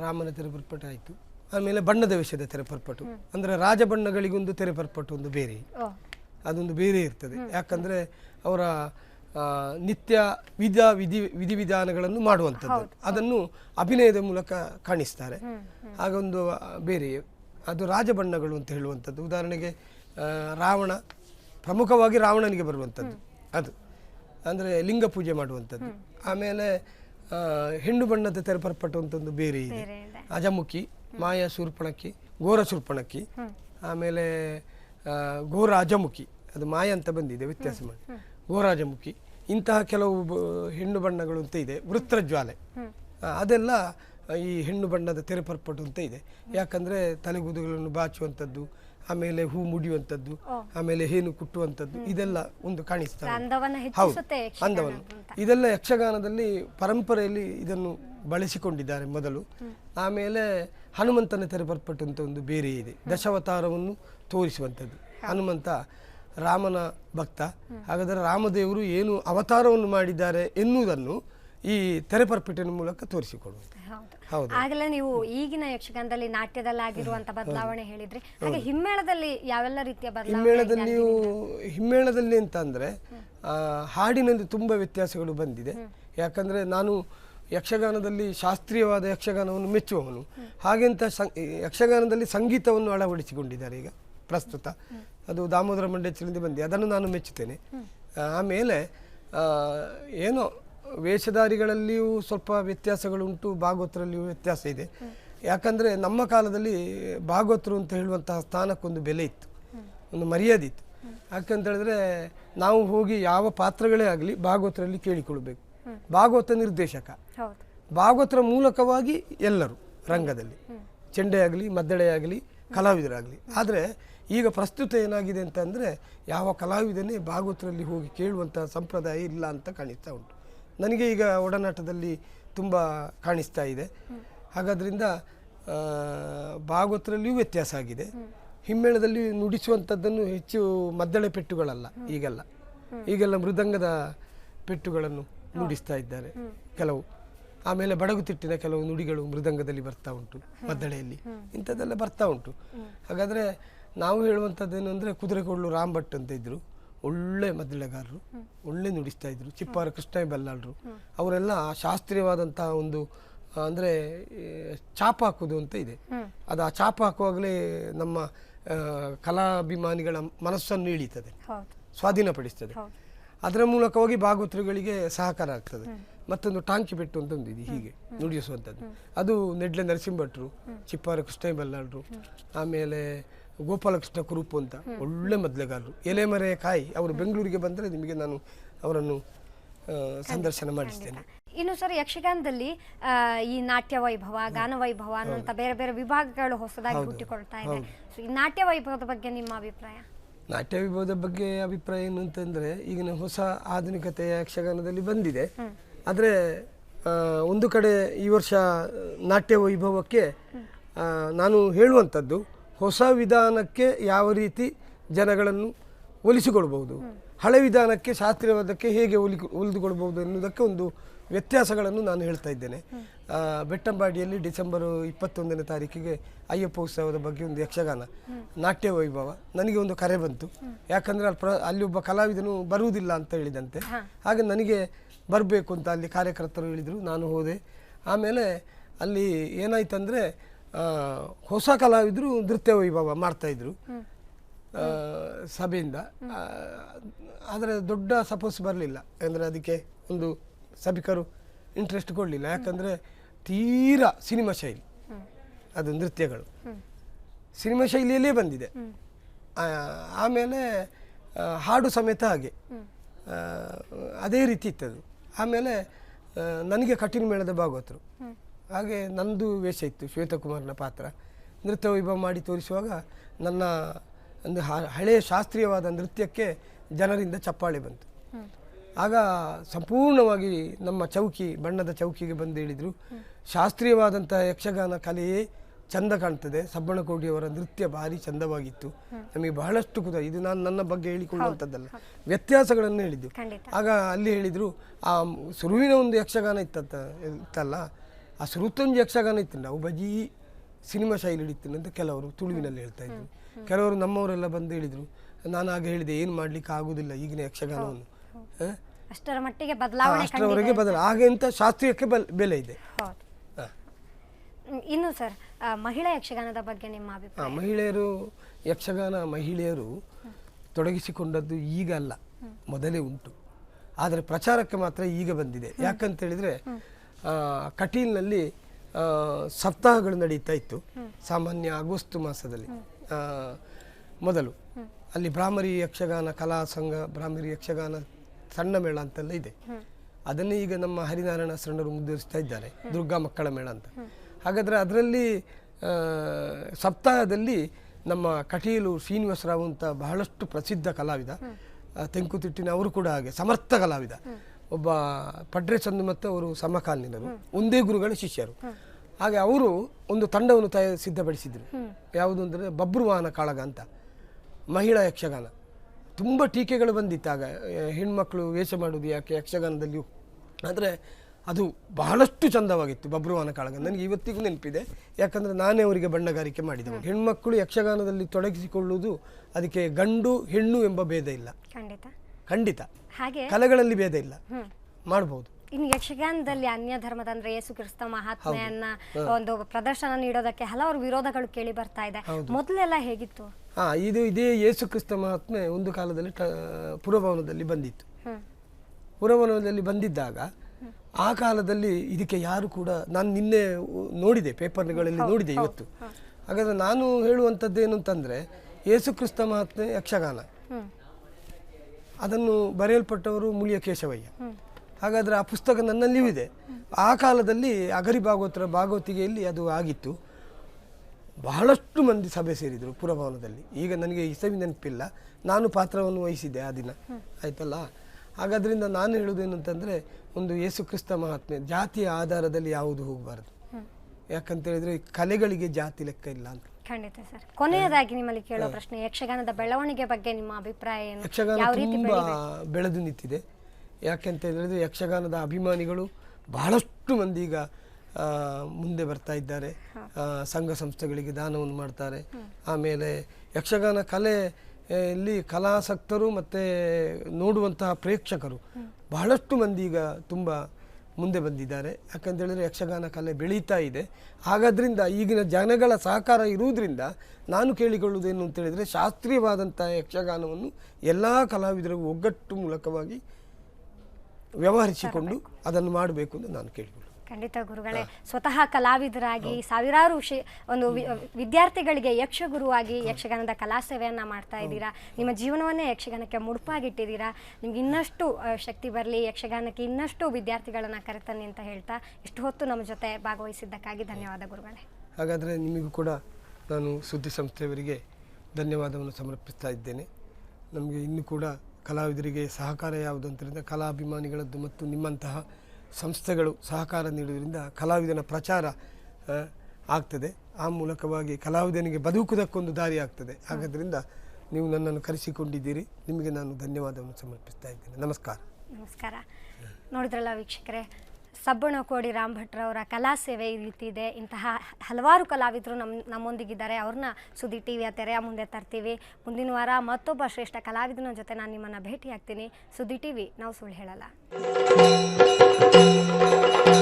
ರಾಮನ ತೆರೆ ಪರ್ಪಟ ಆಯಿತು. ಆಮೇಲೆ ಬಣ್ಣದ ವಿಷಯದ ತೆರೆ ಪರ್ಪಟು. ಅಂದ್ರೆ ರಾಜಬಣ್ಣಗಳಿಗೊಂದು ತೆರೆ ಪರ್ಪಟು ಒಂದು ಬೇರೆ. ಅದೊಂದು ಬೇರೆ ಇರ್ತದೆ. ಯಾಕಂದ್ರೆ ಅವರ ನಿತ್ಯ ವಿಧ ವಿಧಿ ವಿಧಿವಿಧಾನಗಳನ್ನು ಮಾಡುವಂಥದ್ದು. ಅದನ್ನು ಅಭಿನಯದ ಮೂಲಕ ಕಾಣಿಸ್ತಾರೆ. ಹಾಗೊಂದು ಆ, ಬೇರೆ ಅದು ರಾಜಬಣ್ಣಗಳು ಅಂತ ಹೇಳುವಂಥದ್ದು. ಉದಾಹರಣೆಗೆ ರಾವಣ ಪ್ರಮುಖವಾಗಿ ರಾವಣನಿಗೆ ಬರುವಂಥದ್ದು. ಅದು. ಅಂದರೆ ಲಿಂಗ ಪೂಜೆ ಮಾಡುವಂಥದ್ದು. ಆಮೇಲೆ ಹೆಣ್ಣು ಬಣ್ಣದ ತೆರೆಪರ್ಪಟ್ಟುವಂಥದ್ದು ಬೇರೆ ಇದೆ. ಅಜಮುಖಿ ಮಾಯ ಶೂರ್ಪಣಕ್ಕಿ ಘೋರ ಶೂರ್ಪಣಕ್ಕಿ ಆಮೇಲೆ ಘೋರ ಅಜಮುಖಿ. ಅದು ಮಾಯ ಅಂತ ಬಂದಿದೆ ವ್ಯತ್ಯಾಸ ಮಾಡಿ. ಘೋರ ಅಜಮುಖಿ. ಇಂತಹ ಕೆಲವು ಹೆಣ್ಣು ಬಣ್ಣಗಳು ಅಂತ ಇದೆ. ವೃತ್ರಜ್ವಾಲೆ. ಅದೆಲ್ಲ ಈ ಹೆಣ್ಣು ಬಣ್ಣದ ತೆರೆಪರ್ಪಟು ಅಂತ ಇದೆ. ಯಾಕಂದ್ರೆ ತಲೆಗೂದುಗಳನ್ನು ಬಾಚುವಂಥದ್ದು ಆಮೇಲೆ ಹೂ ಮುಡಿಯುವಂಥದ್ದು ಆಮೇಲೆ ಹೇನು ಕುಟ್ಟುವಂಥದ್ದು ಇದೆಲ್ಲ ಒಂದು ಕಾಣಿಸ್ತಾರೆ ಹೌದು. ಅಂದವನ್ನು ಇದೆಲ್ಲ ಯಕ್ಷಗಾನದಲ್ಲಿ ಪರಂಪರೆಯಲ್ಲಿ ಇದನ್ನು ಬಳಸಿಕೊಂಡಿದ್ದಾರೆ ಮೊದಲು. ಆಮೇಲೆ ಹನುಮಂತನ ತೆರೆ ಬರ್ಪಟ್ಟು ಅಂತ ಒಂದು ಬೇರೆ ಇದೆ. ದಶಾವತಾರವನ್ನು ತೋರಿಸುವಂಥದ್ದು. ಹನುಮಂತ ರಾಮನ ಭಕ್ತ. ಹಾಗಾದರೆ ರಾಮದೇವರು ಏನು ಅವತಾರವನ್ನು ಮಾಡಿದ್ದಾರೆ ಎನ್ನುವುದನ್ನು ಈ ತೆರೆಪರ್ಪಿಟಿನ ಮೂಲಕ ತೋರಿಸಿಕೊಡುವುದು. ಹೌದು. ಆಗಲೇ ನೀವು ಈಗಿನ ಯಕ್ಷಗಾನದಲ್ಲಿ ನಾಟ್ಯದಲ್ಲಿ ಆಗಿರುವಂತ ಬದಲಾವಣೆ ಹೇಳಿದ್ರಿ ಹಾಗೆ ಹಿಮ್ಮೇಳದಲ್ಲಿ ಯಾವೆಲ್ಲ ರೀತಿಯ ಬದಲಾವಣೆ ನೀವು ಹಿಮ್ಮೇಳದಲ್ಲಿ ಅಂತ ಅಂದರೆ ಹಾಡಿನಲ್ಲಿ ತುಂಬ ವ್ಯತ್ಯಾಸಗಳು ಬಂದಿದೆ. ಯಾಕಂದರೆ ನಾನು ಯಕ್ಷಗಾನದಲ್ಲಿ ಶಾಸ್ತ್ರೀಯವಾದ ಯಕ್ಷಗಾನವನ್ನು ಮೆಚ್ಚುವವನು. ಹಾಗೆಂತ ಯಕ್ಷಗಾನದಲ್ಲಿ ಸಂಗೀತವನ್ನು ಅಳವಡಿಸಿಕೊಂಡಿದ್ದಾರೆ ಈಗ ಪ್ರಸ್ತುತ. ಅದು ದಾಮೋದರ ಮಂಡೇಶ್ವರಿಂದ ಬಂದಿದೆ. ಅದನ್ನು ನಾನು ಮೆಚ್ಚುತ್ತೇನೆ. ಆಮೇಲೆ ಏನೋ ವೇಷಧಾರಿಗಳಲ್ಲಿಯೂ ಸ್ವಲ್ಪ ವ್ಯತ್ಯಾಸಗಳುಂಟು ಭಾಗವತರಲ್ಲಿಯೂ ವ್ಯತ್ಯಾಸ ಇದೆ. ಯಾಕಂದರೆ ನಮ್ಮ ಕಾಲದಲ್ಲಿ ಭಾಗವತರು ಅಂತ ಹೇಳುವಂತಹ ಸ್ಥಾನಕ್ಕೊಂದು ಬೆಲೆ ಇತ್ತು. ಒಂದು ಮರ್ಯಾದೆ ಇತ್ತು. ಯಾಕಂತೇಳಿದ್ರೆ ನಾವು ಹೋಗಿ ಯಾವ ಪಾತ್ರಗಳೇ ಆಗಲಿ ಭಾಗವತರಲ್ಲಿ ಕೇಳಿಕೊಳ್ಬೇಕು. ಭಾಗವತ ನಿರ್ದೇಶಕ. ಭಾಗವತರ ಮೂಲಕವಾಗಿ ಎಲ್ಲರೂ ರಂಗದಲ್ಲಿ. ಚೆಂಡೆ ಆಗಲಿ ಮದ್ದಳೆ ಆಗಲಿ ಕಲಾವಿದರಾಗಲಿ. ಆದರೆ ಈಗ ಪ್ರಸ್ತುತ ಏನಾಗಿದೆ ಅಂತಂದರೆ ಯಾವ ಕಲಾವಿದನೇ ಭಾಗವತರಲ್ಲಿ ಹೋಗಿ ಕೇಳುವಂಥ ಸಂಪ್ರದಾಯ ಇಲ್ಲ ಅಂತ ಕಾಣಿಸ್ತಾ ಉಂಟು. ನನಗೆ ಈಗ ಒಡನಾಟದಲ್ಲಿ ತುಂಬ ಕಾಣಿಸ್ತಾ ಇದೆ. ಹಾಗಾದ್ರಿಂದ ಭಾಗವತರಲ್ಲಿಯೂ ವ್ಯತ್ಯಾಸ ಆಗಿದೆ. ಹಿಮ್ಮೇಳದಲ್ಲಿ ನುಡಿಸುವಂಥದ್ದನ್ನು ಹೆಚ್ಚು ಮದ್ದಳೆ ಪೆಟ್ಟುಗಳಲ್ಲ, ಈಗೆಲ್ಲ. ಈಗೆಲ್ಲ ಮೃದಂಗದ ಪೆಟ್ಟುಗಳನ್ನು ನುಡಿಸ್ತಾ ಇದ್ದಾರೆ ಕೆಲವು. ಆಮೇಲೆ ಬಡಗುತಿಟ್ಟಿನ ಕೆಲವು ನುಡಿಗಳು ಮೃದಂಗದಲ್ಲಿ ಬರ್ತಾ ಉಂಟು, ಮದ್ದಳೆಯಲ್ಲಿ. ಇಂಥದ್ದೆಲ್ಲ ಬರ್ತಾ ಉಂಟು. ಹಾಗಾದರೆ ನಾವು ಹೇಳುವಂಥದ್ದೇನು ಅಂದರೆ ಕುದುರೆಗೋಳು ರಾಮ್ ಭಟ್ ಅಂತ ಇದ್ದರು ಒಳ್ಳೆ ಮದ್ದಳೆಗಾರರು ಒಳ್ಳೆ ನುಡಿಸ್ತಾ ಇದ್ರು ಚಿಪ್ಪಾರ ಕೃಷ್ಣ ಬೆಲ್ಲಾಳರು. ಅವರೆಲ್ಲ ಶಾಸ್ತ್ರೀಯವಾದಂತಹ ಒಂದು ಅಂದರೆ ಚಾಪ ಹಾಕೋದು ಅಂತ ಇದೆ. ಅದು ಆ ಚಾಪ ಹಾಕುವಾಗಲೇ ನಮ್ಮ ಕಲಾಭಿಮಾನಿಗಳ ಮನಸ್ಸನ್ನು ಇಳಿತದೆ. ಸ್ವಾಧೀನಪಡಿಸ್ತದೆ. ಅದರ ಮೂಲಕವಾಗಿ ಭಾಗವತರುಗಳಿಗೆ ಸಹಕಾರ ಆಗ್ತದೆ. ಮತ್ತೊಂದು ಟಾಂಕಿ ಬೆಟ್ಟು ಅಂತ ಒಂದು ಇದೆ ಹೀಗೆ ನುಡಿಸುವಂಥದ್ದು. ಅದು ನೆಡ್ಲೆ ನರಸಿಂಹಟ್ರು ಚಿಪ್ಪಾರ ಕೃಷ್ಣ ಬೆಲ್ಲಾಳರು ಆಮೇಲೆ ಗೋಪಾಲಕೃಷ್ಣ ಕುರುಪು ಅಂತ ಒಳ್ಳೆ ಮೊದಲೆಗಾರರು. ಎಲೆಮರೆಯ ಕಾಯಿ ಅವರು ಬೆಂಗಳೂರಿಗೆ ಬಂದರೆ ನಿಮಗೆ ನಾನು ಅವರನ್ನು ಸಂದರ್ಶನ ಮಾಡಿಸ್ತೇನೆ. ಇನ್ನು ಸರ್ ಯಕ್ಷಗಾನದಲ್ಲಿ ಈ ನಾಟ್ಯ ವೈಭವ ಗಾನ ವೈಭವ ಅನ್ನುವಂಥ ಬೇರೆ ಬೇರೆ ವಿಭಾಗಗಳು ಹೊಸದಾಗಿ ಹುಟ್ಟಿಕೊಳ್ತಾ ಇದೆ. ಸೊ ಈ ನಾಟ್ಯ ವೈಭವದ ಬಗ್ಗೆ ನಿಮ್ಮ ಅಭಿಪ್ರಾಯ? ನಾಟ್ಯ ವಿಭವದ ಬಗ್ಗೆ ಅಭಿಪ್ರಾಯ ಏನು ಅಂತಂದರೆ ಈಗಿನ ಹೊಸ ಆಧುನಿಕತೆಯ ಯಕ್ಷಗಾನದಲ್ಲಿ ಬಂದಿದೆ. ಆದರೆ ಒಂದು ಕಡೆ ಈ ವರ್ಷ ನಾಟ್ಯ ವೈಭವಕ್ಕೆ ನಾನು ಹೇಳುವಂಥದ್ದು ಹೊಸ ವಿಧಾನಕ್ಕೆ ಯಾವ ರೀತಿ ಜನಗಳನ್ನು ಒಲಿಸಿಕೊಳ್ಬಹುದು ಹಳೆ ವಿಧಾನಕ್ಕೆ ಶಾಸ್ತ್ರೀಯವಾದಕ್ಕೆ ಹೇಗೆ ಒಲಿ ಒಲಿದುಕೊಳ್ಬಹುದು ಎನ್ನುವುದಕ್ಕೆ ಒಂದು ವ್ಯತ್ಯಾಸಗಳನ್ನು ನಾನು ಹೇಳ್ತಾ ಇದ್ದೇನೆ. ಬೆಟ್ಟಂಬಾಡಿಯಲ್ಲಿ ಡಿಸೆಂಬರ್ ಇಪ್ಪತ್ತೊಂದನೇ ತಾರೀಕಿಗೆ ಅಯ್ಯಪ್ಪ ಉತ್ಸವದ ಬಗ್ಗೆ ಒಂದು ಯಕ್ಷಗಾನ ನಾಟ್ಯ ವೈಭವ ನನಗೆ ಒಂದು ಕರೆ ಬಂತು. ಯಾಕಂದರೆ ಅಲ್ಲಿ ಪ್ರ ಅಲ್ಲಿ ಒಬ್ಬ ಕಲಾವಿದನು ಬರುವುದಿಲ್ಲ ಅಂತ ಹೇಳಿದಂತೆ. ಹಾಗೆ ನನಗೆ ಬರಬೇಕು ಅಂತ ಅಲ್ಲಿ ಕಾರ್ಯಕರ್ತರು ಹೇಳಿದರು ನಾನು ಹೋದೆ. ಆಮೇಲೆ ಅಲ್ಲಿ ಏನಾಯ್ತಂದರೆ ಹೊಸ ಕಲಾವಿದರು ನೃತ್ಯ ವೈಭವ ಮಾಡ್ತಾಯಿದ್ರು ಸಭೆಯಿಂದ. ಆದರೆ ದೊಡ್ಡ ಸಪೋಸ್ ಬರಲಿಲ್ಲ. ಅಂದರೆ ಅದಕ್ಕೆ ಒಂದು ಸಭಿಕರು ಇಂಟ್ರೆಸ್ಟ್ ಕೊಡಲಿಲ್ಲ. ಯಾಕಂದರೆ ತೀರಾ ಸಿನಿಮಾ ಶೈಲಿ. ಅದು ನೃತ್ಯಗಳು. ಸಿನಿಮಾ ಶೈಲಿಯಲ್ಲೇ ಬಂದಿದೆ. ಆಮೇಲೆ ಹಾಡು ಸಮೇತ ಹಾಗೆ. ಅದೇ ರೀತಿ ಇತ್ತದು. ಆಮೇಲೆ ನನಗೆ ಕಠಿಣ ಮೇಳದ ಭಾಗವತರು. ಹಾಗೆ ನಂದು ವೇಷ ಇತ್ತು ಶ್ವೇತಕುಮಾರ್ನ ಪಾತ್ರ. ನೃತ್ಯ ವೈಭವ ಮಾಡಿ ತೋರಿಸುವಾಗ ನನ್ನ ಒಂದು ಹಳೆಯ ಶಾಸ್ತ್ರೀಯವಾದ ನೃತ್ಯಕ್ಕೆ ಜನರಿಂದ ಚಪ್ಪಾಳೆ ಬಂತು. ಆಗ ಸಂಪೂರ್ಣವಾಗಿ ನಮ್ಮ ಚೌಕಿ ಬಣ್ಣದ ಚೌಕಿಗೆ ಬಂದು ಹೇಳಿದರು ಶಾಸ್ತ್ರೀಯವಾದಂಥ ಯಕ್ಷಗಾನ ಕಲೆಯೇ ಚಂದ ಕಾಣ್ತದೆ. ಸಬ್ಬಣಕೋಡಿಯವರ ನೃತ್ಯ ಭಾರಿ ಚಂದವಾಗಿತ್ತು. ನಮಗೆ ಬಹಳಷ್ಟು ಕುತ ಇದು ನಾನು ನನ್ನ ಬಗ್ಗೆ ಹೇಳಿಕೊಳ್ಳುವಂಥದ್ದಲ್ಲ. ವ್ಯತ್ಯಾಸಗಳನ್ನು ಹೇಳಿದ್ದು. ಆಗ ಅಲ್ಲಿ ಹೇಳಿದರು ಆ ಸುರುವಿನ ಒಂದು ಯಕ್ಷಗಾನ ಇತ್ತಂತ ಇತ್ತಲ್ಲ ಆ ಸುರುತ್ತೊಂದು ಯಕ್ಷಗಾನ ಇತ್ತು ನಾವು ಬಜಿ ಸಿನಿಮಾ ಶೈಲಿ ಹಿಡಿತೀನಿ ಅಂತ ಕೆಲವರು ತುಳುವಿನಲ್ಲಿ ಹೇಳ್ತಾ ಇದ್ರು. ಕೆಲವರು ನಮ್ಮವರೆಲ್ಲ ಬಂದು ಹೇಳಿದರು ನಾನು ಆಗ ಹೇಳಿದೆ ಏನು ಮಾಡ್ಲಿಕ್ಕೆ ಆಗುದಿಲ್ಲ ಈಗಿನ ಯಕ್ಷಗಾನವನ್ನು? ಅಷ್ಟರ ಮಟ್ಟಿಗೆ ಬದಲಾವಣೆ ಅಷ್ಟರವರೆಗೆ ಬದಲ ಹಾಗೆ ಅಂತ ಶಾಸ್ತ್ರೀಯಕ್ಕೆ ಬಲ್ ಇದೆ. ಇನ್ನು ಸರ್ ಮಹಿಳಾ ಯಕ್ಷಗಾನದ ಬಗ್ಗೆ ನಿಮ್ಮ ಅಭಿಪ್ರಾಯ? ಮಹಿಳೆಯರು ಯಕ್ಷಗಾನ ಮಹಿಳೆಯರು ತೊಡಗಿಸಿಕೊಂಡದ್ದು ಈಗ ಅಲ್ಲ ಮೊದಲೇ ಉಂಟು. ಆದರೆ ಪ್ರಚಾರಕ್ಕೆ ಮಾತ್ರ ಈಗ ಬಂದಿದೆ. ಯಾಕಂತ ಹೇಳಿದ್ರೆ ಕಟೀಲ್ನಲ್ಲಿ ಸಪ್ತಾಹಗಳು ನಡೀತಾ ಇತ್ತು. ಸಾಮಾನ್ಯ ಆಗಸ್ಟ್ ಮಾಸದಲ್ಲಿ. ಮೊದಲು. ಅಲ್ಲಿ ಬ್ರಾಹ್ಮರಿ ಯಕ್ಷಗಾನ, ಕಲಾ ಸಂಘ, ಬ್ರಾಹ್ಮರಿ ಯಕ್ಷಗಾನ ಸಣ್ಣ ಮೇಳ ಅಂತೆಲ್ಲ ಇದೆ. ಅದನ್ನೇ ಈಗ ನಮ್ಮ ಹರಿನಾರಾಯಣ ಶರಣರು ಮುಂದುವರಿಸ್ತಾ ಇದ್ದಾರೆ. ದುರ್ಗಾ ಮಕ್ಕಳ ಮೇಳ ಅಂತ. ಹಾಗಾದರೆ ಅದರಲ್ಲಿ ಸಪ್ತಾಹದಲ್ಲಿ ನಮ್ಮ ಕಟೀಲು ಶ್ರೀನಿವಾಸರಾವ್ ಅಂತ ಬಹಳಷ್ಟು ಪ್ರಸಿದ್ಧ ಕಲಾವಿದ ತೆಂಕುತಿಟ್ಟಿನ ಅವರು ಕೂಡ ಹಾಗೆ ಸಮರ್ಥ ಕಲಾವಿದ. ಒಬ್ಬ ಪಡ್ರೆ ಚಂದ್ ಮತ್ತು ಅವರು ಸಮಕಾಲೀನರು. ಒಂದೇ ಗುರುಗಳ ಶಿಷ್ಯರು. ಹಾಗೆ ಅವರು ಒಂದು ತಂಡವನ್ನು ತಯ ಸಿದ್ಧಪಡಿಸಿದರು. ಯಾವುದು ಅಂದರೆ ಬಬ್ರುವಾಹನ ಕಾಳಗ ಅಂತ. ಮಹಿಳಾ ಯಕ್ಷಗಾನ. ತುಂಬ ಟೀಕೆಗಳು ಬಂದಿತ್ತು ಆಗ. ಹೆಣ್ಮಕ್ಳು ವೇಷ ಮಾಡೋದು ಯಾಕೆ ಯಕ್ಷಗಾನದಲ್ಲಿಯೂ ಆದರೆ ಅದು ಬಹಳಷ್ಟು ಚಂದವಾಗಿತ್ತು ಬಬ್ರುವಾಹನ ಕಾಳಗ. ನನಗೆ ಇವತ್ತಿಗೂ ನೆನಪಿದೆ. ಯಾಕಂದರೆ ನಾನೇ ಅವರಿಗೆ ಬಣ್ಣಗಾರಿಕೆ ಮಾಡಿದೆ ಹೆಣ್ಮಕ್ಕಳು ಯಕ್ಷಗಾನದಲ್ಲಿ ತೊಡಗಿಸಿಕೊಳ್ಳುವುದು ಅದಕ್ಕೆ ಗಂಡು ಹೆಣ್ಣು ಎಂಬ ಭೇದ ಇಲ್ಲ. ಖಂಡಿತ. ಖಂಡಿತ. ಹಾಗೆ? ಕಲೆಗಳಲ್ಲಿ ಭೇದ ಇಲ್ಲ. ಮಾಡಬಹುದು ಇನ್ನು ಯಕ್ಷಗಾನದಲ್ಲಿ ಅನ್ಯ ಧರ್ಮದ ಅಂದ್ರೆ ಯೇಸು ಕ್ರಿಸ್ತ ಮಹಾತ್ಮೆಯನ್ನ ಒಂದು ಪ್ರದರ್ಶನ ನೀಡೋದಕ್ಕೆ ಹಲವಾರು ವಿರೋಧಗಳು ಕೇಳಿ ಬರ್ತಾ ಇದೆ. ಮೊದಲೆಲ್ಲ ಹೇಗಿತ್ತು? ಹಾ ಇದು ಇದೇ ಯೇಸು ಕ್ರಿಸ್ತ ಮಹಾತ್ಮೆ ಒಂದು ಕಾಲದಲ್ಲಿ ಪುರಭವನದಲ್ಲಿ ಬಂದಿತ್ತು. ಪುರಭವನದಲ್ಲಿ ಬಂದಿದ್ದಾಗ ಆ ಕಾಲದಲ್ಲಿ ಇದಕ್ಕೆ ಯಾರು ಕೂಡ ನಾನು ನಿನ್ನೆ ನೋಡಿದೆ ಪೇಪರ್ಗಳಲ್ಲಿ ನೋಡಿದೆ ಇವತ್ತು. ಹಾಗಾದ್ರೆ ನಾನು ಹೇಳುವಂಥದ್ದು ಏನು ಅಂತಂದರೆ ಯೇಸು ಕ್ರಿಸ್ತ ಮಹಾತ್ಮೆ ಯಕ್ಷಗಾನ. ಅದನ್ನು ಬರೆಯಲ್ಪಟ್ಟವರು ಮುಳಿಯ ಕೇಶವಯ್ಯ. ಹಾಗಾದರೆ ಆ ಪುಸ್ತಕ ನನ್ನಲ್ಲಿಯೂ ಇದೆ. ಆ ಕಾಲದಲ್ಲಿ ಅಗರಿ ಭಾಗವತರ ಭಾಗವತಿಗೆಯಲ್ಲಿ ಅದು ಆಗಿತ್ತು. ಬಹಳಷ್ಟು ಮಂದಿ ಸಭೆ ಸೇರಿದರು ಪುರಭವನದಲ್ಲಿ. ಈಗ ನನಗೆ ಇಸವಿ ನೆನಪಿಲ್ಲ. ನಾನು ಪಾತ್ರವನ್ನು ವಹಿಸಿದ್ದೆ ಆ ದಿನ. ಆಯ್ತಲ್ಲ? ಹಾಗಾದ್ರಿಂದ ನಾನು ಅಂತಂದರೆ ಒಂದು ಯೇಸು ಕ್ರಿಸ್ತ ಮಹಾತ್ಮೆ, ಜಾತಿಯ ಆಧಾರದಲ್ಲಿ ಯಾವುದು ಹೋಗಬಾರದು. ಯಾಕಂತ ಹೇಳಿದ್ರೆ ಈ ಕಲೆಗಳಿಗೆ ಜಾತಿ ಲೆಕ್ಕ ಇಲ್ಲ ಅಂತ. ಖಂಡಿತ ಸರ್. ಕೊನೆಯದಾಗಿ ನಿಮ್ಮಲ್ಲಿ ಕೇಳೋ ಪ್ರಶ್ನೆ ಯಕ್ಷಗಾನದ ಬೆಳವಣಿಗೆ ಬಗ್ಗೆ ನಿಮ್ಮ ಅಭಿಪ್ರಾಯ ಏನು? ಯಕ್ಷಗಾನ ಯಾವ ರೀತಿ ತುಂಬ ಬೆಳಿಬೇಕು? ಬೆಳೆದು ನಿಂತಿದೆ. ಯಾಕೆಂತ ಹೇಳಿದ್ರೆ ಯಕ್ಷಗಾನದ ಅಭಿಮಾನಿಗಳು ಬಹಳಷ್ಟು ಮಂದಿ ಈಗ ಆ, ಮುಂದೆ ಬರ್ತಾ ಇದ್ದಾರೆ. ಆ, ಸಂಘ ಸಂಸ್ಥೆಗಳಿಗೆ ದಾನವನ್ನು ಮಾಡ್ತಾರೆ. ಆಮೇಲೆ ಯಕ್ಷಗಾನ ಕಲೆ ಆ, ಇಲ್ಲಿ ಕಲಾಸಕ್ತರು ಮತ್ತು ನೋಡುವಂತಹ ಪ್ರೇಕ್ಷಕರು ಬಹಳಷ್ಟು ಮಂದಿ ಈಗ ತುಂಬ ಮುಂದೆ ಬಂದಿದ್ದಾರೆ. ಯಾಕಂತ ಹೇಳಿದ್ರೆ ಯಕ್ಷಗಾನ ಕಲೆ ಬೆಳೀತಾ ಇದೆ. ಹಾಗಾದ್ರಿಂದ ಈಗಿನ ಜನಗಳ ಸಹಕಾರ ಇರುವುದರಿಂದ ನಾನು ಕೇಳಿಕೊಳ್ಳುವುದೇನು ಅಂತೇಳಿದರೆ ಶಾಸ್ತ್ರೀಯವಾದಂಥ ಯಕ್ಷಗಾನವನ್ನು ಎಲ್ಲ ಕಲಾವಿದರಿಗೂ ಒಗ್ಗಟ್ಟು ಮೂಲಕವಾಗಿ ವ್ಯವಹರಿಸಿಕೊಂಡು ಅದನ್ನು ಮಾಡಬೇಕು ಅಂತ ನಾನು ಕೇಳಿಕೊಳ್ಳುವುದು ಖಂಡಿತ ಗುರುಗಳೇ ಸ್ವತಃ ಕಲಾವಿದರಾಗಿ ಸಾವಿರಾರು ಶಿ ಒಂದು ವಿದ್ಯಾರ್ಥಿಗಳಿಗೆ ಯಕ್ಷಗುರುವಾಗಿ ಯಕ್ಷಗಾನದ ಕಲಾ ಸೇವೆಯನ್ನು ಮಾಡ್ತಾ ಇದ್ದೀರಾ? ನಿಮ್ಮ ಜೀವನವನ್ನೇ ಯಕ್ಷಗಾನಕ್ಕೆ ಮುಡುಪಾಗಿಟ್ಟಿದ್ದೀರಾ? ನಿಮ್ಗೆ ಇನ್ನಷ್ಟು ಶಕ್ತಿ ಬರಲಿ ಯಕ್ಷಗಾನಕ್ಕೆ ಇನ್ನಷ್ಟು ವಿದ್ಯಾರ್ಥಿಗಳನ್ನು ಕರೆತನ್ನಿ ಅಂತ ಹೇಳ್ತಾ ಇಷ್ಟು ಹೊತ್ತು ನಮ್ಮ ಜೊತೆ ಭಾಗವಹಿಸಿದ್ದಕ್ಕಾಗಿ ಧನ್ಯವಾದ ಗುರುಗಳೇ. ಹಾಗಾದರೆ ನಿಮಗೂ ಕೂಡ ನಾನು ಸುದ್ದಿ ಸಂಸ್ಥೆಯವರಿಗೆ ಧನ್ಯವಾದವನ್ನು ಸಮರ್ಪಿಸ್ತಾ ಇದ್ದೇನೆ. ನಮಗೆ ಇನ್ನೂ ಕೂಡ ಕಲಾವಿದರಿಗೆ ಸಹಕಾರ ಯಾವುದು ಅಂತಂದರೆ ಕಲಾಭಿಮಾನಿಗಳದ್ದು ಮತ್ತು ನಿಮ್ಮಂತಹ ಸಂಸ್ಥೆಗಳು ಸಹಕಾರ ನೀಡುವುದರಿಂದ ಕಲಾವಿದನ ಪ್ರಚಾರ ಆಗ್ತದೆ. ಆ ಮೂಲಕವಾಗಿ ಕಲಾವಿದನಿಗೆ ಬದುಕುವುದಕ್ಕೊಂದು ದಾರಿ ಆಗ್ತದೆ. ಹಾಗಾದ್ರಿಂದ ನೀವು ನನ್ನನ್ನು ಕರೆಸಿಕೊಂಡಿದ್ದೀರಿ. ನಿಮಗೆ ನಾನು ಧನ್ಯವಾದವನ್ನು ಸಮರ್ಪಿಸ್ತಾ ಇದ್ದೇನೆ. ನಮಸ್ಕಾರ. ನಮಸ್ಕಾರ. ನೋಡಿದ್ರಲ್ಲ ವೀಕ್ಷಕರೇ ಸಬ್ಬಣಕೋಡಿ ರಾಮ್ ಭಟ್ರವರ ಕಲಾ ಸೇವೆ ಈ ರೀತಿ ಇದೆ. ಇಂತಹ ಹಲವಾರು ಕಲಾವಿದರು ನಮ್ಮ ನಮ್ಮೊಂದಿಗಿದ್ದಾರೆ. ಅವ್ರನ್ನ ಸುದ್ದಿ ಟಿ ವಿಯ ತೆರೆಯ ಮುಂದೆ ತರ್ತೀವಿ. ಮುಂದಿನ ವಾರ ಮತ್ತೊಬ್ಬ ಶ್ರೇಷ್ಠ ಕಲಾವಿದನ ಜೊತೆ ನಾನು ನಿಮ್ಮನ್ನು ಭೇಟಿಯಾಗ್ತೀನಿ. ಸುದ್ದಿ ಟಿ ವಿ, ನಾವು ಸುಳ್ಳು ಹೇಳಲ್ಲ. Música